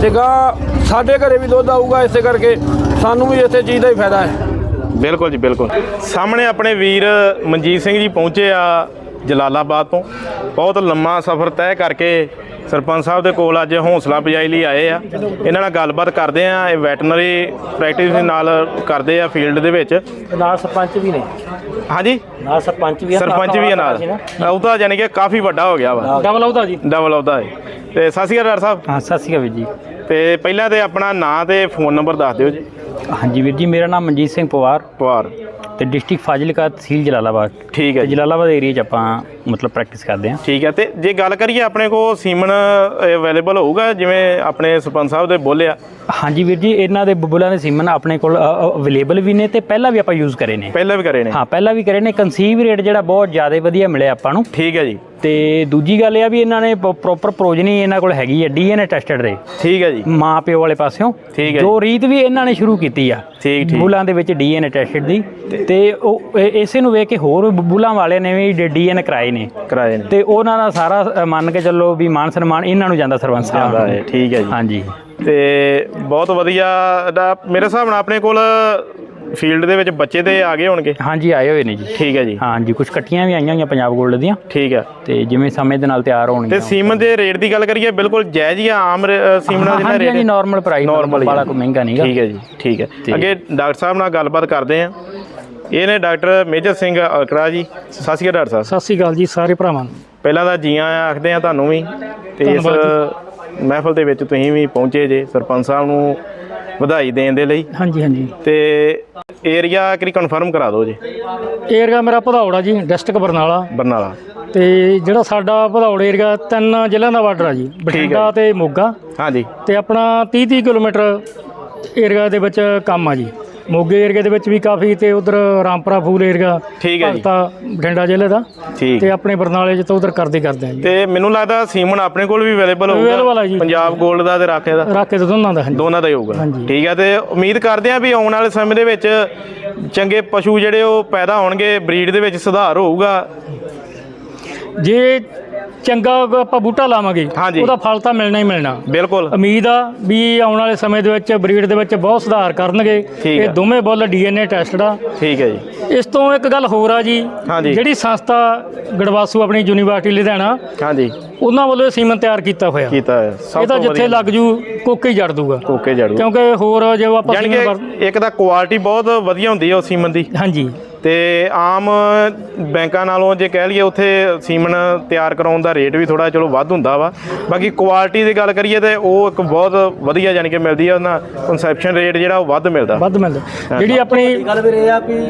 ਤੇ ਗਾਂ ਸਾਡੇ ਘਰੇ ਵੀ ਦੁੱਧ ਆਊਗਾ ਇਸੇ ਕਰਕੇ ਸਾਨੂੰ ਵੀ ਇਸੇ ਚੀਜ਼ ਦਾ ਹੀ ਫਾਇਦਾ ਹੈ। ਬਿਲਕੁਲ ਜੀ ਬਿਲਕੁਲ। ਸਾਹਮਣੇ ਆਪਣੇ ਵੀਰ ਮਨਜੀਤ ਸਿੰਘ ਜੀ ਪਹੁੰਚੇ ਆ ਜਲਾਲਾਬਾਦ ਤੋਂ। ਬਹੁਤ ਲੰਮਾ ਸਫ਼ਰ ਤੈਅ ਕਰਕੇ ਸਰਪੰਚ ਸਾਹਿਬ ਦੇ ਕੋਲ ਅੱਜ ਹੌਸਲਾ ਅਫਜ਼ਾਈ ਲਈ ਆਏ ਆ। ਇਹਨਾਂ ਨਾਲ ਗੱਲਬਾਤ ਕਰਦੇ ਆ ਇਹ ਵੈਟਰਨਰੀ ਪ੍ਰੈਕਟਿਸ ਦੇ ਨਾਲ ਕਰਦੇ ਆ ਫੀਲਡ ਦੇ ਵਿੱਚ। ਨਾਲ ਸਰਪੰਚ ਵੀ ਨੇ। ਹਾਂਜੀ? ਨਾਲ ਸਰਪੰਚ ਵੀ ਆ ਸਰਪੰਚ ਵੀ ਆ ਨਾਲ। ਉਹ ਤਾਂ ਯਾਨੀ ਕਿ ਕਾਫੀ ਵੱਡਾ ਹੋ ਗਿਆ ਵਾ। ਡਬਲ ਆਉਦਾ ਜੀ। ਡਬਲ ਆਫਦਾ ਹੈ ਤੇ ਸਤਿ ਸ਼੍ਰੀ ਅਕਾਲ ਡਾਕਟਰ ਸਾਹਿਬ। ਹਾਂ ਸਤਿ ਸ਼੍ਰੀ ਅਕਾਲ ਵੀਰ ਜੀ। ਤੇ ਪਹਿਲਾਂ ਤੇ ਆਪਣਾ ਨਾਂ ਤੇ ਫੋਨ ਨੰਬਰ ਦੱਸ ਦਿਓ ਜੀ। ਹਾਂਜੀ ਵੀਰ ਜੀ ਮੇਰਾ ਨਾਮ ਮਨਜੀਤ ਸਿੰਘ ਪਵਾਰ। ਪਵਾਰ। ਤੇ ਡਿਸਟ੍ਰਿਕਟ ਫਾਜ਼ਿਲਕਾ ਤਹਿਸੀਲ ਜਲਾਲਾਬਾਦ। ਠੀਕ ਹੈ ਤੇ ਜੀ ਜਲਾਲਾਬਾਦ ਏਰੀਆ 'ਚ ਆਪਾਂ ਮਤਲਬ ਪ੍ਰੈਕਟਿਸ ਕਰਦੇ ਹਾਂ। ਠੀਕ ਹੈ ਤੇ ਜੇ ਗੱਲ ਕਰੀਏ ਆਪਣੇ ਕੋਲ ਸੀਮਨ ਅਵੇਲੇਬਲ ਹੋਊਗਾ ਜਿਵੇਂ ਆਪਣੇ ਸਰਪੰਚ ਸਾਹਿਬ ਦੇ ਬੋਲਿਆ ਹਾਂਜੀ ਵੀਰ ਜੀ ਇਹਨਾਂ ਦੇ ਬੁੱਬਲਾਂ ਦੇ ਸੀਮਨ ਆਪਣੇ ਕੋਲ ਅਵੇਲੇਬਲ ਵੀ ਨੇ ਤੇ ਪਹਿਲਾਂ ਵੀ ਆਪਾਂ ਯੂਜ਼ ਕਰੇ ਨੇ। ਪਹਿਲਾਂ ਵੀ ਕਰੇ ਨੇ। ਹਾਂ ਪਹਿਲਾਂ ਵੀ ਕਰੇ ਨੇ। ਕਨਸੀਵ ਰੇਟ ਜਿਹੜਾ ਬਹੁਤ ਜ਼ਿਆਦਾ ਵਧੀਆ ਮਿਲਿਆ ਆਪਾਂ ਨੂੰ। ਠੀਕ ਹੈ ਜੀ। ਤੇ ਦੂਜੀ ਗੱਲ ਇਹ ਆ ਵੀ ਇਹਨਾਂ ਨੇ ਪ੍ਰੋਪਰ ਪ੍ਰੋਜਨੀ ਇਹਨਾਂ ਕੋਲ ਹੈਗੀ ਹੈ ਡੀਐਨਏ ਟੈਸਟਡ ਦੇ ਠੀਕ ਹੈ ਜੀ। ਮਾਂ ਪਿਓ ਵਾਲੇ ਪਾਸਿਓਂ। ਠੀਕ ਹੈ ਜੋ। ਰੀਤ ਵੀ ਇਹਨਾਂ ਨੇ ਸ਼ੁਰੂ ਕੀਤੀ ਆ। ਠੀਕ ਠੀਕ। ਬੁੱਲਾਂ ਦੇ ਵਿੱਚ ਡੀਐਨਏ ਟੈਸਟਡ ਦੀ। ਤੇ ਉਹ ਇਸੇ ਨੂੰ ਵੇਖ ਕੇ ਹੋਰ ਬੁੱਲਾਂ ਵਾਲਿਆਂ ਨੇ ਵੀ ਡੀਐਨਏ ਕਰਾਏ ਨੇ। ਕਰਾਏ ਨੇ। ਤੇ ਉਹਨਾਂ ਦਾ ਸਾਰਾ ਮੰਨ ਕੇ ਚੱਲੋ ਵੀ ਮਾਨ ਸਨਮਾਨ ਇਹਨਾਂ ਨੂੰ ਜਾਂਦਾ ਸਰਪੰਚ ਸਾਹਿਬ ਠੀਕ ਹੈ ਜੀ। ਹਾਂਜੀ। ਤੇ ਬਹੁਤ ਵਧੀਆ ਦਾ ਮੇਰੇ ਹਿਸਾਬ ਨਾਲ ਆਪਣੇ ਕੋਲ ਫੀਲਡ ਦੇ ਵਿੱਚ ਬੱਚੇ ਤੇ ਆ ਗਏ ਹੋਣਗੇ। ਹਾਂਜੀ ਆਏ ਹੋਏ ਨੇ ਜੀ। ਠੀਕ ਹੈ ਜੀ। ਹਾਂਜੀ ਕੁਝ ਕੱਟੀਆਂ ਵੀ ਆਈਆਂ ਹੋਈਆਂ ਪੰਜਾਬ ਗੋਲਡ ਦੀਆਂ। ਠੀਕ ਹੈ। ਤੇ ਜਿਵੇਂ ਸਮੇਂ ਦੇ ਨਾਲ ਤਿਆਰ ਤੇ ਹੋਣਗੀਆਂ ਸੀਮਨ ਦੇ ਰੇਟ ਦੀ ਗੱਲ ਕਰੀਏ ਬਿਲਕੁਲ ਜਾਇਜ਼ ਹੀ ਆ ਆਮ ਸੀਮਨਾਂ ਦੇ ਹਾਂਜੀ ਰੇਟ। ਨਾਰਮਲ ਪ੍ਰਾਈਸ ਆ। ਵਾਲਾ ਕੋਈ ਮਹਿੰਗਾ ਨਹੀਂਗਾ ਠੀਕ ਹੈ ਜੀ ਠੀਕ ਹੈ। ਤੇ- ਅੱਗੇ ਡਾਕਟਰ ਸਾਹਿਬ ਨਾਲ ਗੱਲਬਾਤ ਕਰਦੇ ਆ ਇਹ ਨੇ ਡਾਕਟਰ ਮੇਜਰ ਸਿੰਘ ਅਕੜਾ ਜੀ। ਸਤਿ ਸ਼੍ਰੀ ਅਕਾਲ ਡਾਕਟਰ ਸਾਹਿਬ। ਸਤਿ ਸ਼੍ਰੀ ਅਕਾਲ ਜੀ ਸਾਰੇ ਭਰਾਵਾਂ ਨੂੰ। ਪਹਿਲਾਂ ਤਾਂ ਜੀ ਆਇਆਂ ਆਖਦੇ ਆ ਤੁਹਾਨੂੰ ਵੀ ਤੇ ਇਸ ਮਹਿਫਲ ਦੇ ਵਿੱਚ ਤੁਸੀਂ ਵੀ ਪਹੁੰਚੇ ਜੇ ਸਰਪੰਚ ਸਾਹਿਬ ਨੂੰ ਵਧਾਈ ਦੇਣ ਦੇ ਲਈ। ਹਾਂਜੀ ਹਾਂਜੀ। ਤੇ ਏਰੀਆ ਕਿਹੜੀ ਕਨਫਰਮ ਕਰਾ ਦਿਓ ਜੀ। ਏਰੀਆ ਮੇਰਾ ਭਦੌੜ ਜੀ ਡਿਸਟ੍ਰਿਕਟ ਬਰਨਾਲਾ। ਬਰਨਾਲਾ। ਤੇ ਜਿਹੜਾ ਸਾਡਾ ਭਦੌੜ ਏਰੀਆ ਤਿੰਨ ਜ਼ਿਲ੍ਹਿਆਂ ਦਾ ਬਾਰਡਰ ਆ ਜੀ ਬਠਿੰਡਾ ਤੇ ਮੋਗਾ। ਹਾਂਜੀ। ਤੇ ਆਪਣਾ 30 30 ਕਿਲੋਮੀਟਰ ਏਰੀਆ ਦੇ ਵਿੱਚ ਕੰਮ ਆ ਜੀ। ਮੋਗੇ ਏਰੀਆ ਦੇ ਵਿੱਚ ਵੀ ਕਾਫੀ ਤੇ ਉਧਰ ਰਾਮਪੁਰਾ ਫੂਲ ਏਰੀਆ ਠੀਕ ਹੈ ਜੀ। ਭਗਤਾ ਬਠਿੰਡਾ ਜ਼ਿਲ੍ਹੇ ਦਾ ਠੀਕ। ਤੇ ਆਪਣੇ ਬਰਨਾਲੇ ਚ ਤਾਂ ਉਧਰ ਕਰਦੇ ਕਰਦੇ ਆ ਜੀ। ਤੇ ਮੈਨੂੰ ਲੱਗਦਾ ਸੀਮਨ ਆਪਣੇ ਕੋਲ ਵੀ ਅਵੇਲੇਬਲ Available ਹੋਊਗਾ ਜੀ। ਪੰਜਾਬ 골ਡ ਦਾ ਤੇ ਰਾਖੇ ਦਾ। ਰਾਕੇ ਤੇ ਦੋਨਾਂ ਦਾ ਹਾਂਜੀ। ਦੋਨਾਂ ਦਾ ਹੀ ਹੋਊਗਾ। ਹਾਂਜੀ। ਠੀਕ ਹੈ ਤੇ ਉਮੀਦ ਕਰਦੇ ਆ ਵੀ ਆਉਣ ਵਾਲੇ ਸਮੇਂ ਦੇ ਵਿੱਚ ਚੰਗੇ ਪਸ਼ੂ ਜਿਹੜੇ ਉਹ ਪੈਦਾ ਹੋਣਗੇ ਬਰੀਡ ਦੇ ਵਿੱਚ ਸੁਧਾਰ ਹੋਊਗਾ। ਜੇ ਚੰਗਾ ਆਪਾਂ ਬੂਟਾ ਲਾਵਾਂਗੇ ਹਾਂਜੀ। ਉਹਦਾ ਫਲ ਤਾਂ ਮਿਲਣਾ ਹੀ ਮਿਲਣਾ। ਬਿਲਕੁਲ। ਉਮੀਦ ਆ ਵੀ ਆਉਣ ਵਾਲੇ ਸਮੇਂ ਦੇ ਵਿੱਚ ਬਰੀਡ ਦੇ ਵਿੱਚ ਬਹੁਤ ਸੁਧਾਰ ਕਰਨਗੇ। ਠੀਕ ਇਹ। ਦੋਵੇਂ ਬੁੱਲ ਡੀਐਨਏ ਟੈਸਟਡ ਆ। ਠੀਕ ਹੈ ਜੀ। ਇਸ ਤੋਂ ਇੱਕ ਗੱਲ ਹੋਰ ਆ ਜੀ ਹਾਂਜੀ। ਜਿਹੜੀ ਸੰਸਥਾ ਗੜਵਾਸੂ ਆਪਣੀ ਯੂਨੀਵਰਸਿਟੀ ਲੁਧਿਆਣਾ ਹਾਂਜੀ। ਉਹਨਾਂ ਵੱਲੋਂ ਇਹ ਸੀਮਨ ਤਿਆਰ ਕੀਤਾ ਹੋਇਆ। ਕੀਤਾ ਹੈ ਸਭ ਇਹ ਤਾਂ ਜਿੱਥੇ ਵਧੀਆ। ਲੱਗ ਜੂ ਕੋਕੇ ਹੀ ਜੜ ਦੂਗਾ। ਓਕੇ ਜੜੂ ਕਿਉਂਕਿ ਹੋਰ ਜੇ ਆਪਾਂ ਜਾਣੀ ਸੀਮਨ ਵਰ- ਕਿ ਇੱਕ ਤਾਂ ਕੁਆਲਿਟੀ ਬਹੁਤ ਵਧੀਆ ਹੁੰਦੀ ਹੈ ਉਹ ਸੀਮਨ ਦੀ। ਹਾਂਜੀ। ਤੇ ਆਮ ਬੈਂਕਾਂ ਨਾਲੋਂ ਜੇ ਕਹਿ ਲਈਏ ਉੱਥੇ ਸੀਮਨ ਤਿਆਰ ਕਰਾਉਣ ਦਾ ਰੇਟ ਵੀ ਥੋੜਾ ਚਲੋ ਵੱਧ ਹੁੰਦਾ ਵਾ। ਬਾਕੀ ਕੁਆਲਿਟੀ ਦੀ ਗੱਲ ਕਰੀਏ ਤੇ ਉਹ ਇੱਕ ਬਹੁਤ ਵਧੀਆ ਜਾਣੀ ਕਿ ਮਿਲਦੀ ਆ ਉਹਨਾਂ ਕਨਸੈਪਸ਼ਨ ਰੇਟ ਜਿਹੜਾ ਉਹ ਵੱਧ ਮਿਲਦਾ। ਵੱਧ ਮਿਲਦਾ। ਜਿਹੜੀ ਆਪਣੀ ਗੱਲ ਵੀਰੇ ਇਹ ਆ ਵੀ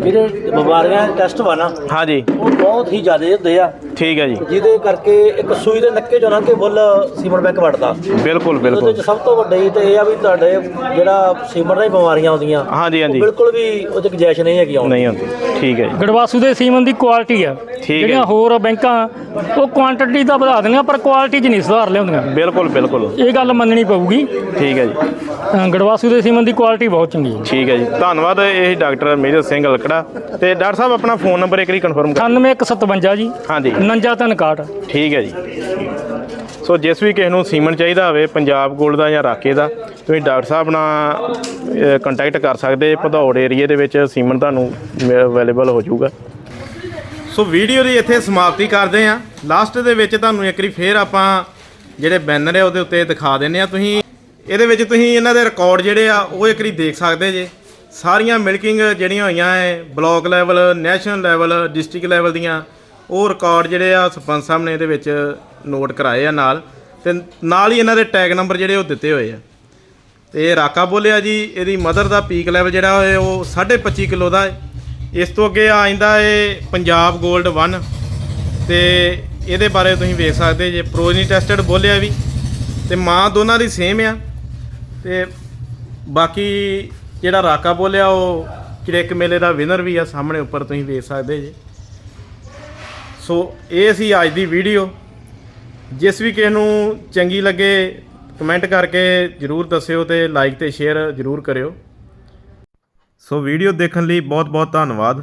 ਜਿਹੜੇ ਬਿਮਾਰੀਆਂ ਟੈਸਟ ਵਾ ਨਾ। ਹਾਂਜੀ। ਉਹ ਬਹੁਤ ਹੀ ਜ਼ਿਆਦਾ ਹੁੰਦੇ ਆ। ਠੀਕ ਹੈ ਜੀ। ਜਿਹਦੇ ਕਰਕੇ ਇੱਕ ਸੂਈ ਦੇ ਨੱਕੇ ਚੋਂ ਲੰਘ ਕੇ ਬੁੱਲ ਸੀਮਨ ਬੈਕ ਵੜਦਾ। ਬਿਲਕੁਲ ਉਹਦੇ ਬਿਲਕੁਲ। ਵਿੱਚ ਸਭ ਤੋਂ ਵੱਡੀ ਤੇ ਇਹ ਆ ਵੀ ਤੁਹਾਡੇ ਜਿਹੜਾ ਸੀਮਨ ਦੀਆਂ ਬਿਮਾਰੀਆਂ ਆਉਂਦੀਆਂ ਹਾਂਜੀ ਉਹ ਹਾਂਜੀ ਬਿਲਕੁਲ ਵੀ ਉਹ 'ਚ ਗੁੰਜਾਇਸ਼ ਨਹੀਂ ਹੈਗੀ ਆਉਣ ਦੀ। ਨਹੀਂ ਹੁੰਦੀ ਠੀਕ ਹੈ ਜੀ। ਗੜਵਾਸੂ ਦੇ ਸੀਮਨ ਦੀ ਕੁਆਲਿਟੀ ਆ। ਹੈ ਜਿਹੜੀਆਂ ਹੋਰ ਬੈਂਕਾਂ ਉਹ ਕੁਆਂਟੀਟੀ ਤਾਂ ਵਧਾ ਦਿੰਦੀਆਂ ਪਰ ਕੁਆਲਿਟੀ 'ਚ ਨਹੀਂ ਸੁਧਾਰ ਲਿਆਉਂਦੀਆਂ। ਬਿਲਕੁਲ ਬਿਲਕੁਲ। ਇਹ ਗੱਲ ਮੰਨਣੀ ਪਊਗੀ। ਠੀਕ ਹੈ ਜੀ। ਅ, ਗੜਵਾਸੂ ਦੇ ਸੀਮਨ ਦੀ ਕੁਆਲਿਟੀ ਬਹੁਤ ਚੰਗੀ ਹੈ। ਠੀਕ ਹੈ ਜੀ। ਧੰਨਵਾਦ ਇਹ ਡਾਕਟਰ ਮੇਜਰ ਸਿੰਘ ਲਕੜਾ ਤੇ ਡਾਕਟਰ ਸਾਹਿਬ ਆਪਣਾ ਫੋਨ ਨੰਬਰ ਇੱਕ ਵਾਰੀ ਕਨਫਰਮ ਕਰ। 9157 ਜੀ। ਹਾਂਜੀ। 4961 ਠੀਕ ਹੈ ਜੀ। ਸੋ ਜਿਸ ਵੀ ਕਿਸੇ ਨੂੰ ਸੀਮਨ ਚਾਹੀਦਾ ਹੋਵੇ, ਪੰਜਾਬ ਗੋਲਡ ਦਾ ਜਾਂ ਰਾਕੇ ਦਾ, ਤੁਸੀਂ ਡਾਕਟਰ ਸਾਹਿਬ ਨਾਲ ਕੰਟੈਕਟ ਕਰ ਸਕਦੇ ਭਦੌੜ ਏਰੀਏ ਦੇ ਵਿੱਚ ਸੀਮਨ ਤੁਹਾਨੂੰ ਅਵੇਲੇਬਲ ਹੋ ਜਾਊਗਾ। ਸੋ ਵੀਡੀਓ ਦੀ ਇੱਥੇ ਸਮਾਪਤੀ ਕਰਦੇ ਆ ਲਾਸਟ ਦੇ ਵਿੱਚ ਤੁਹਾਨੂੰ ਇੱਕ ਵਾਰੀ ਫੇਰ ਆਪਾਂ ਜਿਹੜੇ ਬੈਨਰ ਆ ਉਹਦੇ ਉੱਤੇ ਦਿਖਾ ਦਿੰਨੇ ਆ ਤੁਸੀਂ ਇਹਦੇ ਵਿੱਚ ਤੁਸੀਂ ਇਹਨਾਂ ਦੇ ਰਿਕਾਰਡ ਜਿਹੜੇ ਆ, ਉਹ ਇੱਕ ਵਾਰੀ ਦੇਖ ਸਕਦੇ ਜੇ। ਸਾਰੀਆਂ ਮਿਲਕਿੰਗ ਜਿਹੜੀਆਂ ਹੋਈਆਂ ਹੈ block level national level district level ਦੀਆਂ ਉਹ ਰਿਕਾਰਡ ਜਿਹੜੇ ਆ ਸਰਪੰਚ ਸਾਹਿਬ ਨੇ ਇਹਦੇ ਵਿੱਚ ਨੋਟ ਕਰਾਏ ਆ ਨਾਲ। ਤੇ ਨਾਲ ਹੀ ਇਹਨਾਂ ਦੇ ਟੈਗ ਨੰਬਰ ਜਿਹੜੇ ਉਹ ਦਿੱਤੇ ਹੋਏ ਆ। ਤੇ ਰਾਕਾ ਬੋਲਿਆ ਜੀ, ਇਹਦੀ ਮਦਰ ਦਾ ਪੀਕ ਲੈਵਲ ਜਿਹੜਾ ਹੋਏ ਉਹ 25.5 ਕਿਲੋ ਦਾ ਹੈ ਇਸ ਤੋਂ ਅੱਗੇ ਆ ਜਾਂਦਾ ਏ ਪੰਜਾਬ 골ਡ 1 ਤੇ ਇਹਦੇ ਬਾਰੇ ਤੁਸੀਂ ਵੇਖ ਸਕਦੇ ਜੇ ਪ੍ਰੋਜਨੀ ਟੈਸਟਡ ਬੋਲਿਆ ਵੀ। ਤੇ ਮਾਂ ਦੋਨਾਂ ਦੀ ਸੇਮ ਆ। ਤੇ ਬਾਕੀ ਜਿਹੜਾ ਰਾਕਾ ਬੋਲਿਆ, ਉਹ ਚਿੜਕ ਮੇਲੇ ਦਾ ਵਿਨਰ ਵੀ ਆ, ਸਾਹਮਣੇ ਉੱਪਰ ਤੁਸੀਂ ਵੇਖ ਸਕਦੇ ਜੇ। ਸੋ ਇਹ ਸੀ ਅੱਜ ਦੀ ਵੀਡੀਓ। ਜਿਸ ਵੀ ਕਿਸੇ ਨੂੰ ਚੰਗੀ ਲੱਗੇ ਕਮੈਂਟ ਕਰਕੇ ਜਰੂਰ ਦੱਸਿਓ ਤੇ ਲਾਈਕ ਤੇ ਸ਼ੇਅਰ ਜਰੂਰ ਕਰਿਓ। ਸੋ ਵੀਡੀਓ ਦੇਖਣ ਲਈ ਬਹੁਤ ਬਹੁਤ ਧੰਨਵਾਦ।